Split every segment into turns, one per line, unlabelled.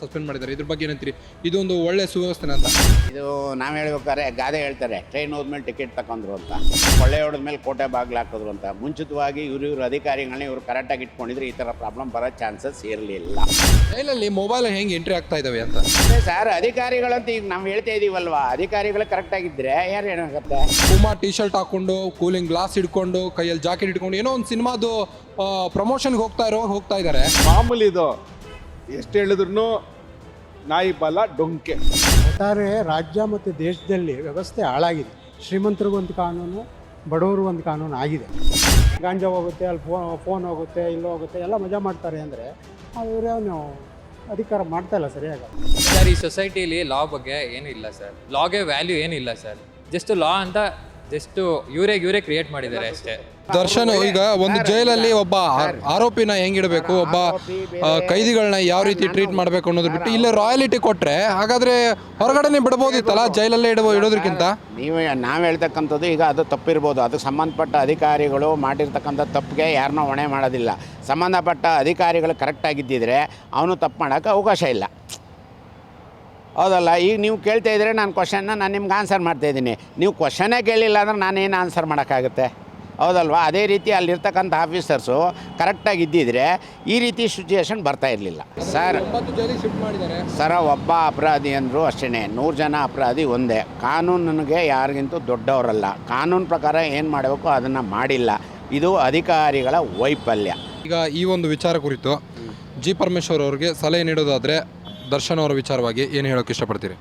Suspend ಮಾಡಿದ್ದಾರೆ. ಇದ್ರ ಬಗ್ಗೆ ಏನಂತೀರಿ? ಇದೊಂದು ಒಳ್ಳೆ ಸುವ್ಯವಸ್ಥೆ ಅಂತ?
ಇದು ನಾವು ಹೇಳ್ಬೇಕಾದ್ರೆ ಗಾದೆ ಹೇಳ್ತಾರೆ ಟ್ರೈನ್ ಹೋದ್ಮೇಲೆ ಟಿಕೆಟ್ ತಗೊಂಡ್ರು ಅಂತ ಕೊಳ್ಳೆ ಹೊಡೆದ್ಮೇಲೆ ಕೋಟೆ ಬಾಗಿಲು ಹಾಕಿದ್ರು ಅಂತ. ಮುಂಚಿತವಾಗಿ ಇವರು ಇವ್ರ ಅಧಿಕಾರಿಗಳನ್ನ ಇವ್ರು ಕರೆಕ್ಟಾಗಿ ಇಟ್ಕೊಂಡಿದ್ರೆ ಈ ಥರ ಪ್ರಾಬ್ಲಮ್ ಬರೋ ಚಾನ್ಸಸ್ ಇರಲಿಲ್ಲ.
ಟ್ರೈನಲ್ಲಿ ಮೊಬೈಲ್ ಹೆಂಗೆ ಎಂಟ್ರಿ ಆಗ್ತಾ ಇದಾವೆ ಅಂತ?
ಸರ್ ಅಧಿಕಾರಿಗಳಂತ ಈಗ ನಾವು ಹೇಳ್ತಾ ಇದೀವಲ್ವಾ? ಅಧಿಕಾರಿಗಳು ಕರೆಕ್ಟಾಗಿದ್ದರೆ ಯಾರು ಏನಾಗುತ್ತೆ?
ಪುಮಾ ಟಿ ಶರ್ಟ್ ಹಾಕೊಂಡು ಕೂಲಿಂಗ್ ಗ್ಲಾಸ್ ಹಿಡ್ಕೊಂಡು ಕೈಯಲ್ಲಿ ಜಾಕೆಟ್ ಇಟ್ಕೊಂಡು ಏನೋ ಒಂದು ಸಿನಿಮಾದು ಪ್ರಮೋಷನ್ಗೆ ಹೋಗ್ತಾ ಇರೋ ಹೋಗ್ತಾ ಇದ್ದಾರೆ
ಮಾಮೂಲಿ ಇದು. ಎಷ್ಟು ಹೇಳಿದ್ರು ನಾಯಿ ಬಲ ಡೊಂಕೆ.
ಒಟ್ಟಾರೆ ರಾಜ್ಯ ಮತ್ತು ದೇಶದಲ್ಲಿ ವ್ಯವಸ್ಥೆ ಹಾಳಾಗಿದೆ. ಶ್ರೀಮಂತರಿಗೂ ಒಂದು ಕಾನೂನು ಬಡವರು ಒಂದು ಕಾನೂನು ಆಗಿದೆ. ಗಾಂಜಾ ಹೋಗುತ್ತೆ ಅಲ್ಲಿ ಫೋನ್ ಫೋನ್ ಹೋಗುತ್ತೆ ಇಲ್ಲೋ ಹೋಗುತ್ತೆ ಎಲ್ಲ ಮಜಾ ಮಾಡ್ತಾರೆ ಅಂದರೆ ಅವರೇನು ಅಧಿಕಾರ ಮಾಡ್ತಾ ಇಲ್ಲ ಸರಿಯಾಗಿ.
ಸರ್ ಈ ಸೊಸೈಟಿಲಿ ಲಾ ಬಗ್ಗೆ ಏನಿಲ್ಲ ಸರ್. ಲಾಗೆ ವ್ಯಾಲ್ಯೂ ಏನಿಲ್ಲ ಸರ್. ಜಸ್ಟ್ ಲಾ ಅಂತ ಜಸ್ಟು ಇವರೇ ಇವರೇ ಕ್ರಿಯೇಟ್ ಮಾಡಿದ್ದಾರೆ ಅಷ್ಟೇ.
ದರ್ಶನ್, ಈಗ ಒಂದು ಜೈಲಲ್ಲಿ ಒಬ್ಬ ಆರೋಪಿನ ಹೆಂಗಿಡಬೇಕು? ಒಬ್ಬ ಕೈದಿಗಳನ್ನ ಯಾವ ರೀತಿ ಟ್ರೀಟ್ ಮಾಡಬೇಕು ಅನ್ನೋದು ಬಿಟ್ಟು ಇಲ್ಲೇ ರಾಯಲಿಟಿ ಕೊಟ್ರೆ ಹಾಗಾದ್ರೆ ಹೊರಗಡೆನೆ ಬಿಡಬಹುದಿತ್ತಲ್ಲ ಜೈಲಲ್ಲೇ ಇಡಬೋ ಇಡೋದಕ್ಕಿಂತ
ನೀವು ನಾವು ಹೇಳ್ತಕ್ಕಂಥದ್ದು ಈಗ ಅದು ತಪ್ಪಿರ್ಬೋದು. ಅದಕ್ಕೆ ಸಂಬಂಧಪಟ್ಟ ಅಧಿಕಾರಿಗಳು ಮಾಡಿರ್ತಕ್ಕಂಥ ತಪ್ಪಿಗೆ ಯಾರನ್ನೂ ಹೊಣೆ ಮಾಡೋದಿಲ್ಲ. ಸಂಬಂಧಪಟ್ಟ ಅಧಿಕಾರಿಗಳು ಕರೆಕ್ಟಾಗಿದ್ದಿದ್ರೆ ಅವನು ತಪ್ಪು ಮಾಡೋಕೆ ಅವಕಾಶ ಇಲ್ಲ. ಹೌದಲ್ಲ? ಈಗ ನೀವು ಕೇಳ್ತಾ ಇದ್ರೆ ನಾನು ಕ್ವಶನ್ನ ನಾನು ನಿಮ್ಗೆ ಆನ್ಸರ್ ಮಾಡ್ತಾ ಇದ್ದೀನಿ. ನೀವು ಕ್ವಶನ್ನೇ ಕೇಳಿಲ್ಲ ಅಂದ್ರೆ ನಾನೇನು ಆನ್ಸರ್ ಮಾಡೋಕ್ಕಾಗುತ್ತೆ? ಹೌದಲ್ವಾ? ಅದೇ ರೀತಿ ಅಲ್ಲಿರ್ತಕ್ಕಂಥ ಆಫೀಸರ್ಸು ಕರೆಕ್ಟಾಗಿ ಇದ್ದಿದ್ರೆ ಈ ರೀತಿ ಸಿಚುಯೇಷನ್ ಬರ್ತಾ ಇರಲಿಲ್ಲ. ಸರ್ ಸರ ಒಬ್ಬ ಅಪರಾಧಿ ಅಂದರು ಅಷ್ಟೇ ನೂರು ಜನ ಅಪರಾಧಿ ಒಂದೇ. ಕಾನೂನಿಗೆ ಯಾರಿಗಿಂತೂ ದೊಡ್ಡವರಲ್ಲ. ಕಾನೂನು ಪ್ರಕಾರ ಏನು ಮಾಡಬೇಕು ಅದನ್ನು ಮಾಡಿಲ್ಲ. ಇದು ಅಧಿಕಾರಿಗಳ ವೈಫಲ್ಯ.
ಈಗ ಈ ಒಂದು ವಿಚಾರ ಕುರಿತು ಜಿ ಪರಮೇಶ್ವರ್ ಅವ್ರಿಗೆ ಸಲಹೆ ನೀಡೋದಾದರೆ ದರ್ಶನ್ ಅವರ ವಿಚಾರವಾಗಿ ಏನು ಹೇಳೋಕೆ ಇಷ್ಟಪಡ್ತೀರಿ?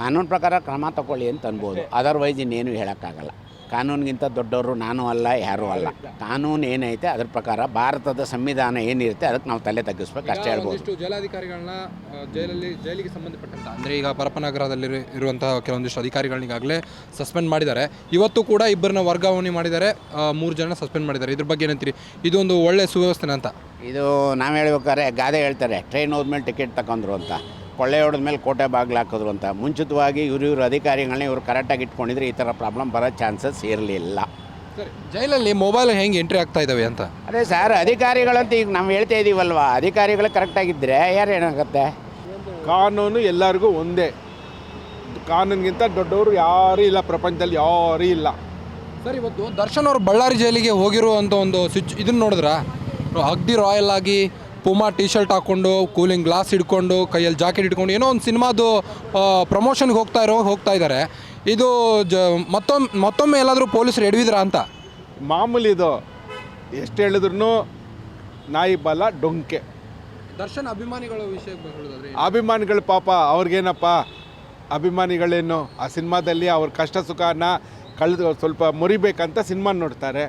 ಕಾನೂನು ಪ್ರಕಾರ ಕ್ರಮ ತಗೊಳ್ಳಿ ಅಂತ ಅನ್ಬೋದು. ಅದರ್ವೈಸ್ ಇನ್ನೇನು ಹೇಳೋಕ್ಕಾಗಲ್ಲ. ಕಾನೂನಿಗಿಂತ ದೊಡ್ಡವರು ನಾನು ಅಲ್ಲ ಯಾರೂ ಅಲ್ಲ. ಕಾನೂನು ಏನೈತೆ ಅದ್ರ ಪ್ರಕಾರ ಭಾರತದ ಸಂವಿಧಾನ ಏನಿರುತ್ತೆ ಅದಕ್ಕೆ ನಾವು ತಲೆ ತಗ್ಗಿಸ್ಬೇಕು ಅಷ್ಟೇ ಹೇಳ್ಬೋದು.
ಜಿಲ್ಲಾಧಿಕಾರಿಗಳನ್ನ ಜೈಲಾಧಿಕಾರಿಗಳನ್ನ ಜೈಲಲ್ಲಿ ಜೈಲಿಗೆ ಸಂಬಂಧಪಟ್ಟಂತ ಅಂದರೆ ಈಗ ಪರಪನಗರದಲ್ಲಿ ಇರುವಂತಹ ಕೆಲವೊಂದಿಷ್ಟು ಅಧಿಕಾರಿಗಳಿಗಾಗಲೇ ಈಗಾಗಲೇ ಸಸ್ಪೆಂಡ್ ಮಾಡಿದ್ದಾರೆ. ಇವತ್ತು ಕೂಡ ಇಬ್ಬರನ್ನ ವರ್ಗಾವಣೆ ಮಾಡಿದ್ದಾರೆ. ಮೂರು ಜನ ಸಸ್ಪೆಂಡ್ ಮಾಡಿದ್ದಾರೆ. ಇದ್ರ ಬಗ್ಗೆ ಏನಂತೀರಿ? ಇದೊಂದು ಒಳ್ಳೆ ಸುವ್ಯವಸ್ಥೆ ಅಂತ?
ಇದು ನಾವು ಹೇಳ್ಬೇಕಾದ್ರೆ ಗಾದೆ ಹೇಳ್ತಾರೆ ಟ್ರೈನ್ ಹೋದ್ಮೇಲೆ ಟಿಕೆಟ್ ತಗೊಂಡ್ರು ಅಂತ. ಕೊಳ್ಳೆ ಹೊಡೆದ್ಮೇಲೆ ಕೋಟೆ ಬಾಗಿಲು ಹಾಕಿದ್ರು ಅಂತ. ಮುಂಚಿತವಾಗಿ ಇವರು ಇವರು ಅಧಿಕಾರಿಗಳನ್ನ ಇವರು ಕರೆಕ್ಟಾಗಿ ಇಟ್ಕೊಂಡಿದ್ರೆ ಈ ಥರ ಪ್ರಾಬ್ಲಮ್ ಬರೋ ಚಾನ್ಸಸ್ ಇರಲಿಲ್ಲ.
ಸರಿ ಜೈಲಲ್ಲಿ ಮೊಬೈಲ್ ಹೆಂಗೆ ಎಂಟ್ರಿ ಆಗ್ತಾ ಇದ್ದಾವೆ ಅಂತ?
ಅದೇ ಸರ್ ಅಧಿಕಾರಿಗಳಂತ ಈಗ ನಾವು ಹೇಳ್ತಾ ಇದ್ದೀವಲ್ವಾ ಅಧಿಕಾರಿಗಳು ಕರೆಕ್ಟಾಗಿದ್ದರೆ ಯಾರು ಏನಾಗುತ್ತೆ?
ಕಾನೂನು ಎಲ್ಲರಿಗೂ ಒಂದೇ. ಕಾನೂನಿಗಿಂತ ದೊಡ್ಡವರು ಯಾರೂ ಇಲ್ಲ ಪ್ರಪಂಚದಲ್ಲಿ ಯಾರೂ ಇಲ್ಲ.
ಸರ್ ಇವತ್ತು ದರ್ಶನ್ ಅವರು ಬಳ್ಳಾರಿ ಜೈಲಿಗೆ ಹೋಗಿರುವಂಥ ಒಂದು ಸ್ವಿಚ್ ಇದನ್ನ ನೋಡಿದ್ರ? ಅಗ್ದಿ ರಾಯಲ್ ಆಗಿ ಪುಮಾ ಟಿ ಶರ್ಟ್ ಹಾಕ್ಕೊಂಡು ಕೂಲಿಂಗ್ ಗ್ಲಾಸ್ ಹಿಡ್ಕೊಂಡು ಕೈಯಲ್ಲಿ ಜಾಕೆಟ್ ಹಿಡ್ಕೊಂಡು ಏನೋ ಒಂದು ಸಿನಿಮಾದು ಪ್ರಮೋಷನ್ಗೆ ಹೋಗ್ತಾ ಇರೋ ಹೋಗ್ತಾ ಇದ್ದಾರೆ ಇದು ಜ ಮತ್ತೊಮ್ಮೆ ಮತ್ತೊಮ್ಮೆ ಎಲ್ಲಾದರೂ ಪೊಲೀಸರು ಎಡವಿದ್ರ ಅಂತ?
ಮಾಮೂಲಿ ಇದು ಎಷ್ಟು ಹೇಳಿದ್ರು ನಾಯಿ ಬಲ ಡೊಂಕೆ.
ದರ್ಶನ್ ಅಭಿಮಾನಿಗಳ ವಿಷಯ ಹೇಳೋದಾದ್ರೆ
ಅಭಿಮಾನಿಗಳು ಪಾಪ ಅವ್ರಿಗೇನಪ್ಪ? ಅಭಿಮಾನಿಗಳೇನು? ಆ ಸಿನಿಮಾದಲ್ಲಿ ಅವ್ರ ಕಷ್ಟ ಸುಖನ ಕಳೆದು ಸ್ವಲ್ಪ ಮುರಿಬೇಕಂತ ಸಿನಿಮಾ ನೋಡ್ತಾರೆ.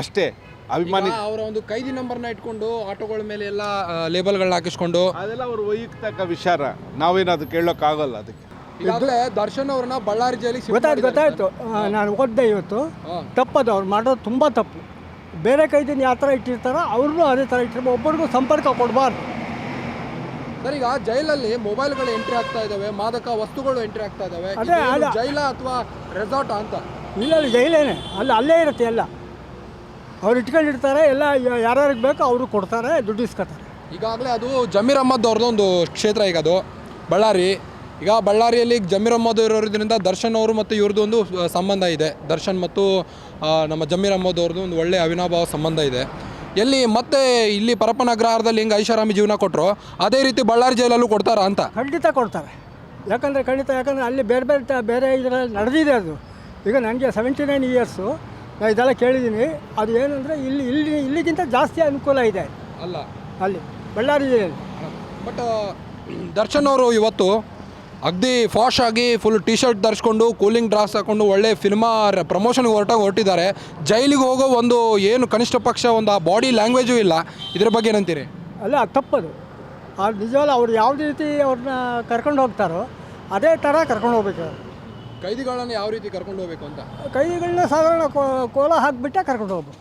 ಅಷ್ಟೇ. ಅಭಿಮಾನಿ
ಅವರ ಒಂದು ಕೈದಿ ನಂಬರ್ನ ಇಟ್ಕೊಂಡು ಆಟೋಗಳ ಮೇಲೆ ಎಲ್ಲ ಲೇಬಲ್ಗಳನ್ನ ಹಾಕಿಸ್ಕೊಂಡು
ಅದೆಲ್ಲ ಅವ್ರ ವೈಯಕ್ತಿಕ ವಿಚಾರ. ನಾವೇನು ಅದು ಕೇಳೋಕ್ಕಾಗಲ್ಲ ಅದಕ್ಕೆ.
ಈಗಾಗಲೇ ದರ್ಶನ್ ಅವ್ರನ್ನ ಬಳ್ಳಾರಿ ಜೈಲಿಗೆ
ಗೊತ್ತಾಯ್ತು
ಮಾಡಿದ್ದಾರೆ.
ಗೊತ್ತಾಯ್ತು. ನಾನು ಓದಿದೆ ಇವತ್ತು.
ಹಾ.
ತಪ್ಪದು ಅವ್ರು ಮಾಡೋದು ತುಂಬ ತಪ್ಪು. ಬೇರೆ ಕೈದಿನ ಯಾವ ಥರ ಇಟ್ಟಿರ್ತಾರೋ ಅವ್ರನ್ನೂ ಅದೇ ಥರ ಇಟ್ಟಿರ್ಬೋದು. ಒಬ್ಬರಿಗೂ ಸಂಪರ್ಕ ಕೊಡಬಾರ್ದು.
ಸರ್ ಈಗ ಜೈಲಲ್ಲಿ ಮೊಬೈಲ್ಗಳು ಎಂಟ್ರಿ ಆಗ್ತಾ ಇದಾವೆ ಮಾದಕ ವಸ್ತುಗಳು ಎಂಟ್ರಿ ಆಗ್ತಾ ಇದಾವೆ.
ಅದೇ.
ಜೈಲ ಅಥವಾ ರೆಸಾರ್ಟ್ ಅಂತ?
ಇಲ್ಲ ಅಲ್ಲಿ ಜೈಲೇನೆ. ಅಲ್ಲಿ ಅಲ್ಲೇ ಇರುತ್ತೆ ಎಲ್ಲ. ಅವ್ರು ಇಟ್ಕೊಂಡಿರ್ತಾರೆ ಎಲ್ಲ ಯಾರ್ಯಾರಿಗೆ ಬೇಕೋ ಅವರು ಕೊಡ್ತಾರೆ ದುಡ್ಡು ಇಸ್ಕೊತಾರೆ.
ಈಗಾಗಲೇ ಅದು ಜಮೀರ್ ಅಹ್ಮದ್ ಅವ್ರದ್ದೊಂದು ಕ್ಷೇತ್ರ ಈಗ ಅದು ಬಳ್ಳಾರಿ. ಈಗ ಬಳ್ಳಾರಿಯಲ್ಲಿ ಜಮೀರ್ ಅಹ್ಮದ್ ಇರೋದ್ರಿಂದ ದರ್ಶನ್ ಅವರು ಮತ್ತು ಇವ್ರದ್ದು ಒಂದು ಸಂಬಂಧ ಇದೆ. ದರ್ಶನ್ ಮತ್ತು ನಮ್ಮ ಜಮೀರ್ ಅಹ್ಮದ್ ಅವ್ರದ್ದು ಒಂದು ಒಳ್ಳೆ ಅವಿನಾಭಾವ ಸಂಬಂಧ ಇದೆ. ಎಲ್ಲಿ ಮತ್ತೆ ಇಲ್ಲಿ ಪರಪನಗ್ರಹಾರದಲ್ಲಿ ಹಿಂಗೆ ಐಷಾರಾಮಿ ಜೀವನ ಕೊಟ್ಟರು ಅದೇ ರೀತಿ ಬಳ್ಳಾರಿ ಜೈಲಲ್ಲೂ ಕೊಡ್ತಾರಾ ಅಂತ?
ಖಂಡಿತ ಕೊಡ್ತಾರೆ. ಯಾಕಂದರೆ ಖಂಡಿತ ಯಾಕಂದರೆ ಅಲ್ಲಿ ಬೇರೆ ಬೇರೆ ಬೇರೆ ಇದರಲ್ಲಿ ನಡೆದಿದೆ ಅದು. ಈಗ ನನಗೆ ಸೆವೆಂಟಿ ನೈನ್ ಇಯರ್ಸು ನಾನು ಇದೆಲ್ಲ ಕೇಳಿದ್ದೀನಿ. ಅದು ಏನಂದರೆ ಇಲ್ಲಿ ಇಲ್ಲಿ ಇಲ್ಲಿಗಿಂತ ಜಾಸ್ತಿ ಅನುಕೂಲ ಇದೆ.
ಅಲ್ಲ.
ಅಲ್ಲಿ ಬಳ್ಳಾರಿ ಜಿಲ್ಲೆಯಲ್ಲಿ.
ಬಟ್ ದರ್ಶನ್ ಅವರು ಇವತ್ತು ಅಗ್ದಿ ಫಾಶ್ ಆಗಿ ಫುಲ್ ಟಿ ಶರ್ಟ್ ಧರಿಸ್ಕೊಂಡು ಕೂಲಿಂಗ್ ಡ್ರಾಸ್ ಹಾಕೊಂಡು ಒಳ್ಳೆ ಸಿನಿಮಾ ಪ್ರಮೋಷನ್ಗೆ ಹೊರಟಾಗಿ ಹೊರಟಿದ್ದಾರೆ. ಜೈಲಿಗೆ ಹೋಗೋ ಒಂದು ಏನು ಕನಿಷ್ಠ ಪಕ್ಷ ಒಂದು ಆ ಬಾಡಿ ಲ್ಯಾಂಗ್ವೇಜು ಇಲ್ಲ. ಇದ್ರ ಬಗ್ಗೆ ಏನಂತೀರಿ?
ಅಲ್ಲ ಅದು ತಪ್ಪದು. ಅದು ನಿಜವಲ್ಲ ಅವ್ರು ಯಾವುದೇ ರೀತಿ ಅವ್ರನ್ನ ಕರ್ಕೊಂಡು ಹೋಗ್ತಾರೋ ಅದೇ ಥರ ಕರ್ಕೊಂಡು ಹೋಗ್ಬೇಕು.
ಕೈದಿಗಳನ್ನ ಯಾವ ರೀತಿ ಕರ್ಕೊಂಡು ಹೋಗ್ಬೇಕು ಅಂತ?
ಕೈದಿಗಳನ್ನ ಸಾಧಾರಣ ಕೋಲ ಹಾಕಿಬಿಟ್ಟೆ ಕರ್ಕೊಂಡು ಹೋಗ್ಬೇಕು.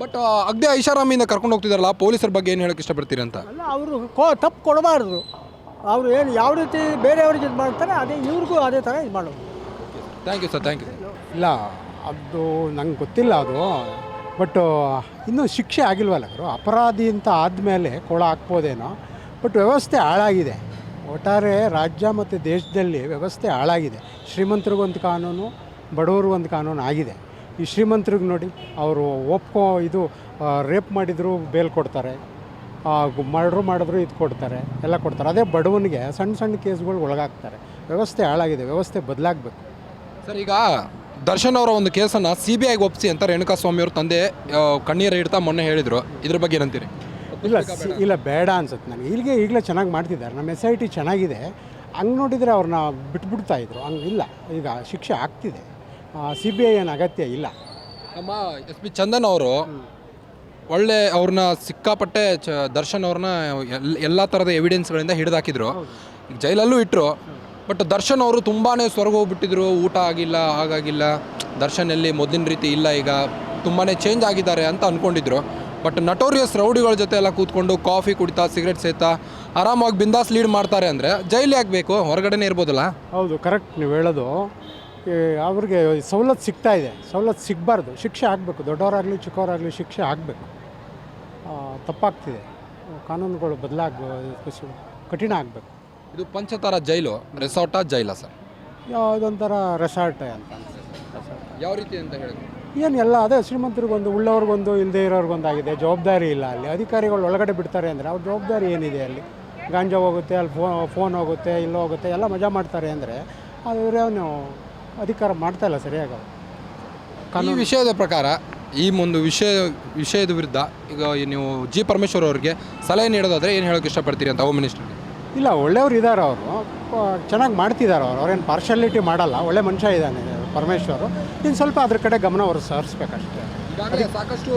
ಬಟ್ ಅಗ್ದೇ ಐಷಾರಾಮಿಯಿಂದ ಕರ್ಕೊಂಡು ಹೋಗ್ತಿದಾರಲ್ಲ ಪೊಲೀಸರ ಬಗ್ಗೆ ಏನು ಹೇಳಕ್ಕೆ ಇಷ್ಟಪಡ್ತೀರಿ ಅಂತ?
ಅಲ್ಲ ಅವರು ಕೋ ತಪ್ಪು ಕೊಡಬಾರ್ದು. ಅವರು ಏನು ಯಾವ ರೀತಿ ಬೇರೆಯವ್ರಿಗೆ ಇದು ಮಾಡ್ತಾರೆ ಅದೇ ಇವ್ರಿಗೂ ಅದೇ ಥರ ಇದು ಮಾಡೋದು.
Thank you sir thank you
ಇಲ್ಲ ಅದು ನಂಗೆ ಗೊತ್ತಿಲ್ಲ ಅದು. ಬಟ್ ಇನ್ನೂ ಶಿಕ್ಷೆ ಆಗಿಲ್ವಲ್ಲ ಅವರು ಅಪರಾಧಿ ಅಂತ ಆದಮೇಲೆ ಕೊಳ ಹಾಕ್ಬೋದೇನೋ? ಬಟ್ ವ್ಯವಸ್ಥೆ ಹಾಳಾಗಿದೆ. ಒಟ್ಟಾರೆ ರಾಜ್ಯ ಮತ್ತು ದೇಶದಲ್ಲಿ ವ್ಯವಸ್ಥೆ ಹಾಳಾಗಿದೆ. ಶ್ರೀಮಂತರಿಗೊಂದು ಕಾನೂನು ಬಡವರು ಒಂದು ಕಾನೂನು ಆಗಿದೆ. ಈ ಶ್ರೀಮಂತರಿಗೆ ನೋಡಿ, ಅವರು ಒಪ್ಕೊ, ಇದು ರೇಪ್ ಮಾಡಿದ್ರು ಬೇಲ್ ಕೊಡ್ತಾರೆ ಮರ್ಡ್ರ್ ಮಾಡಿದ್ರು ಇದು ಕೊಡ್ತಾರೆ, ಎಲ್ಲ ಕೊಡ್ತಾರೆ. ಅದೇ ಬಡವನಿಗೆ ಸಣ್ಣ ಸಣ್ಣ ಕೇಸ್ಗಳು ಒಳಗಾಗ್ತಾರೆ. ವ್ಯವಸ್ಥೆ ಹಾಳಾಗಿದೆ, ವ್ಯವಸ್ಥೆ ಬದಲಾಗಬೇಕು.
ಸರ್, ಈಗ ದರ್ಶನ್ ಅವರ ಒಂದು ಕೇಸನ್ನು ಸಿ ಬಿ ಐಗೆ ಒಪ್ಪಿಸಿ ಅಂತ ರೇಣುಕಾಸ್ವಾಮಿ ಅವ್ರ ತಂದೆ ಕಣ್ಣೀರು ಇಡ್ತಾ ಮೊನ್ನೆ ಹೇಳಿದರು. ಇದ್ರ ಬಗ್ಗೆ ಏನಂತೀರಿ?
ಇಲ್ಲ ಇಲ್ಲ, ಬೇಡ ಅನ್ಸುತ್ತೆ ನನಗೆ ಇಲ್ಲಿಗೆ ಈಗಲೇ ಚೆನ್ನಾಗಿ ಮಾಡ್ತಿದ್ದಾರೆ. ನಮ್ಮ ಎಸ್ ಐ ಟಿ ಚೆನ್ನಾಗಿದೆ. ಹಂಗೆ ನೋಡಿದರೆ ಅವ್ರನ್ನ ಬಿಟ್ಬಿಡ್ತಾ ಇದ್ರು. ಹಂಗೆ ಇಲ್ಲ. ಈಗ ಶಿಕ್ಷೆ ಆಗ್ತಿದೆ. ಸಿ ಬಿ ಐ ಏನು ಅಗತ್ಯ ಇಲ್ಲ.
ನಮ್ಮ ಎಸ್ ಪಿ ಚಂದನ್ ಅವರು ಒಳ್ಳೆ ಅವ್ರನ್ನ ಸಿಕ್ಕಾಪಟ್ಟೆ ಚ, ದರ್ಶನ್ ಅವ್ರನ್ನ ಎಲ್, ಎಲ್ಲ ಥರದ ಎವಿಡೆನ್ಸ್ಗಳಿಂದ ಹಿಡಿದಾಕಿದ್ರು. ಜೈಲಲ್ಲೂ ಇಟ್ಟರು ಬಟ್ ದರ್ಶನ್ ಅವರು ತುಂಬಾ ಸ್ವರ್ಗ ಹೋಗ್ಬಿಟ್ಟಿದ್ರು. ಊಟ ಆಗಿಲ್ಲ, ಹಾಗಾಗಿಲ್ಲ. ದರ್ಶನಲ್ಲಿ ಮೊದಲಿನ ರೀತಿ ಇಲ್ಲ ಈಗ. ತುಂಬಾ ಚೇಂಜ್ ಆಗಿದ್ದಾರೆ ಅಂತ ಅಂದ್ಕೊಂಡಿದ್ರು ಬಟ್ ನಟೋರಿಯಸ್ ರೌಡಿಗಳ ಜೊತೆ ಎಲ್ಲ ಕೂತ್ಕೊಂಡು ಕಾಫಿ ಕುಡಿತಾ ಸಿಗರೆಟ್ ಸೇತಾ ಆರಾಮಾಗಿ ಬಿಂದಾಸ್ ಲೀಡ್ ಮಾಡ್ತಾರೆ ಅಂದರೆ ಜೈಲು ಆಗಬೇಕು ಬೇಕು ಹೊರಗಡೆನೇ ಇರ್ಬೋದಲ್ಲ?
ಹೌದು ಕರೆಕ್ಟ್ ನೀವು ಹೇಳೋದು. ಈ ಅವ್ರಿಗೆ ಸವಲತ್ತು ಸಿಗ್ತಾ ಇದೆ. ಸವಲತ್ತು ಸಿಗಬಾರ್ದು. ಶಿಕ್ಷೆ ಆಗಬೇಕು. ದೊಡ್ಡವರಾಗಲಿ ಚಿಕ್ಕವರಾಗಲಿ ಶಿಕ್ಷೆ ಆಗಬೇಕು. ತಪ್ಪಾಗ್ತಿದೆ. ಕಾನೂನುಗಳು ಬದಲಾಗ ಕಠಿಣ ಆಗಬೇಕು.
ಇದು ಪಂಚತಾರ ಜೈಲು ರೆಸಾರ್ಟಾ ಜೈಲ ಸರ್?
ಯಾವುದೊಂಥರ ರೆಸಾರ್ಟ್ ಅಂತ
ಯಾವ ರೀತಿ ಅಂತ ಹೇಳಿದ್ರು
ಏನು ಎಲ್ಲ ಅದೇ ಶ್ರೀಮಂತರಿಗೊಂದು ಉಳ್ಳವ್ರಿಗೊಂದು ಇಲ್ಲದೇ ಇರೋರಿಗೊಂದಾಗಿದೆ ಜವಾಬ್ದಾರಿ ಇಲ್ಲ ಅಲ್ಲಿ. ಅಧಿಕಾರಿಗಳು ಒಳಗಡೆ ಬಿಡ್ತಾರೆ ಅಂದರೆ ಅವ್ರ ಜವಾಬ್ದಾರಿ ಏನಿದೆ ಅಲ್ಲಿ? ಗಾಂಜಾ ಹೋಗುತ್ತೆ ಅಲ್ಲಿ ಫೋ ಫೋನ್ ಹೋಗುತ್ತೆ ಇಲ್ಲೋ ಹೋಗುತ್ತೆ ಎಲ್ಲ ಮಜಾ ಮಾಡ್ತಾರೆ ಅಂದರೆ ಅವರೇನು ಅಧಿಕಾರ ಮಾಡ್ತಾ ಇಲ್ಲ ಸರಿಯಾಗಿ.
ಈ ವಿಷಯದ ಪ್ರಕಾರ ಈ ಒಂದು ವಿಷಯ ವಿಷಯದ ವಿರುದ್ಧ ಈಗ ನೀವು ಜಿ ಪರಮೇಶ್ವರ್ ಅವರಿಗೆ ಸಲಹೆ ನೀಡೋದಾದರೆ ಏನು ಹೇಳೋಕೆ ಇಷ್ಟಪಡ್ತೀರಿ ಅಂತ ಹೋಮ್ ಮಿನಿಸ್ಟರ್ಗೆ
ಇಲ್ಲ, ಒಳ್ಳೆಯವ್ರು ಇದ್ದಾರೆ ಅವರು. ಚೆನ್ನಾಗಿ ಮಾಡ್ತಿದ್ದಾರೆ ಅವರು. ಅವ್ರೇನು ಪಾರ್ಶಾಲಿಟಿ ಮಾಡಲ್ಲ. ಒಳ್ಳೆ ಮನುಷ್ಯ ಇದ್ದಾನೆ ಪರಮೇಶ್ವರು. ಇನ್ನು ಸ್ವಲ್ಪ ಅದ್ರ ಕಡೆ ಗಮನ ಅವರು ಹರಿಸ್ಬೇಕಷ್ಟೇ.
ಈಗಾಗಲೇ ಸಾಕಷ್ಟು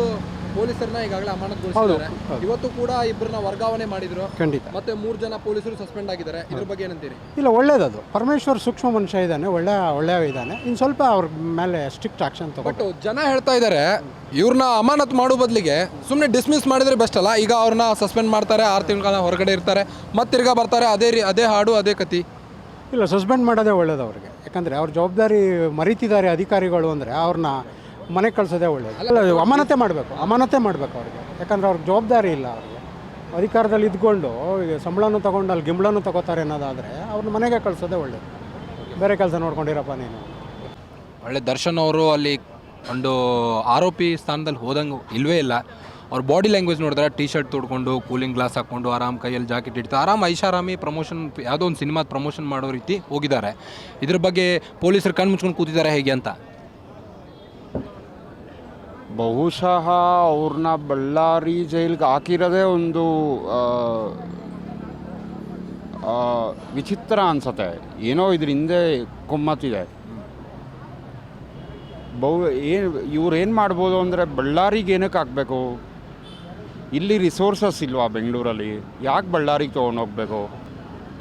ಪೊಲೀಸರನ್ನ ಈಗಾಗಲೇ ಅಮಾನತುಗೊಳಿಸಿದ್ದಾರೆ. ಇವತ್ತು ಕೂಡ ಇಬ್ಬರನ್ನ ವರ್ಗಾವಣೆ ಮಾಡಿದ್ರು.
ಖಂಡಿತ.
ಮತ್ತೆ ಮೂರು ಜನ ಪೊಲೀಸರು ಸಸ್ಪೆಂಡ್ ಆಗಿದ್ದಾರೆ. ಇದ್ರ ಬಗ್ಗೆ ಏನಂತೀರಿ?
ಇಲ್ಲ ಒಳ್ಳೇದದು ಪರಮೇಶ್ವರ್ ಸೂಕ್ಷ್ಮ ಮನುಷ್ಯ ಇದ್ದಾನೆ ಒಳ್ಳೆ ಒಳ್ಳೆಯ ಇದ್ದಾನೆ. ಇನ್ನು ಸ್ವಲ್ಪ ಅವ್ರ ಮೇಲೆ ಸ್ಟ್ರಿಕ್ಟ್ ಆಕ್ಷನ್ ತಗೋ
ಬಟ್ ಜನ ಹೇಳ್ತಾ ಇದ್ದಾರೆ ಇವ್ರನ್ನ ಅಮಾನತ್ ಮಾಡೋ ಬದಲಿಗೆ ಸುಮ್ಮನೆ ಡಿಸ್ಮಿಸ್ ಮಾಡಿದ್ರೆ ಬೆಸ್ಟ್ ಅಲ್ಲ. ಈಗ ಅವ್ರನ್ನ ಸಸ್ಪೆಂಡ್ ಮಾಡ್ತಾರೆ ಆರು ತಿಂಗಳ ಹೊರಗಡೆ ಇರ್ತಾರೆ ಮತ್ತೆ ತಿರ್ಗಾ ಬರ್ತಾರೆ ಅದೇ ರೀ ಅದೇ ಹಾಡು ಅದೇ ಕತಿ
ಇಲ್ಲ ಸಸ್ಪೆಂಡ್ ಮಾಡೋದೇ ಒಳ್ಳೇದು ಅವ್ರಿಗೆ. ಯಾಕಂದರೆ ಅವ್ರ ಜವಾಬ್ದಾರಿ ಮರಿತಿದ್ದಾರೆ ಅಧಿಕಾರಿಗಳು ಅಂದರೆ ಅವ್ರನ್ನ ಮನೆಗೆ ಕಳಿಸೋದೇ ಒಳ್ಳೆಯದು ಅಲ್ಲ ಅಮಾನತೆ ಮಾಡಬೇಕು ಅಮಾನತೆ ಮಾಡಬೇಕು ಅವ್ರಿಗೆ. ಯಾಕಂದರೆ ಅವ್ರಿಗೆ ಜವಾಬ್ದಾರಿ ಇಲ್ಲ ಅವ್ರಿಗೆ. ಅಧಿಕಾರದಲ್ಲಿ ಇದ್ಕೊಂಡು ಸಂಬಳನೂ ತೊಗೊಂಡು ಅಲ್ಲಿ ಗಿಂಬಳನೂ ತಗೋತಾರೆ ಅನ್ನೋದಾದರೆ ಅವ್ರನ್ನ ಮನೆಗೆ ಕಳಿಸೋದೇ ಒಳ್ಳೇದು. ಬೇರೆ ಕೆಲಸ ನೋಡ್ಕೊಂಡಿರಪ್ಪ ನೀನು.
ಒಳ್ಳೆ ದರ್ಶನ್ ಅವರು ಅಲ್ಲಿ ಒಂದು ಆರೋಪಿ ಸ್ಥಾನದಲ್ಲಿ ಹೋದಂಗೆ ಇಲ್ಲವೇ ಇಲ್ಲ. ಅವ್ರ ಬಾಡಿ ಲ್ಯಾಂಗ್ವೇಜ್ ನೋಡಿದ್ರೆ ಟಿ ಶರ್ಟ್ ತೊಡ್ಕೊಂಡು ಕೂಲಿಂಗ್ ಗ್ಲಾಸ್ ಹಾಕ್ಕೊಂಡು, ಆರಾಮ್ ಕೈಯಲ್ಲಿ ಜಾಕೆಟ್ ಇಡ್ತಾರೆ ಆರಾಮ್ ಐಷಾರಾಮಿ ಪ್ರಮೋಷನ್ ಯಾವುದೋ ಒಂದು ಸಿನಿಮಾದ ಪ್ರಮೋಷನ್ ಮಾಡೋ ರೀತಿ ಹೋಗಿದ್ದಾರೆ. ಇದ್ರ ಬಗ್ಗೆ ಪೊಲೀಸರು ಕಣ್ಣು ಮುಚ್ಕೊಂಡು ಕೂತಿದ್ದಾರೆ ಹೇಗೆ ಅಂತ?
ಬಹುಶಃ ಅವ್ರನ್ನ ಬಳ್ಳಾರಿ ಜೈಲ್ಗೆ ಹಾಕಿರೋದೇ ಒಂದು ವಿಚಿತ್ರ ಅನ್ಸತ್ತೆ. ಏನೋ ಇದ್ರ ಹಿಂದೆ ಕೊಮ್ಮತ್ತಿದೆ. ಬಹು, ಏನು, ಇವ್ರು ಏನು ಮಾಡ್ಬೋದು ಅಂದರೆ ಬಳ್ಳಾರಿಗೆ ಏನಕ್ಕೆ ಹಾಕಬೇಕು? ಇಲ್ಲಿ ರಿಸೋರ್ಸಸ್ ಇಲ್ವಾ ಬೆಂಗಳೂರಲ್ಲಿ? ಯಾಕೆ ಬಳ್ಳಾರಿಗೆ ತೊಗೊಂಡೋಗ್ಬೇಕು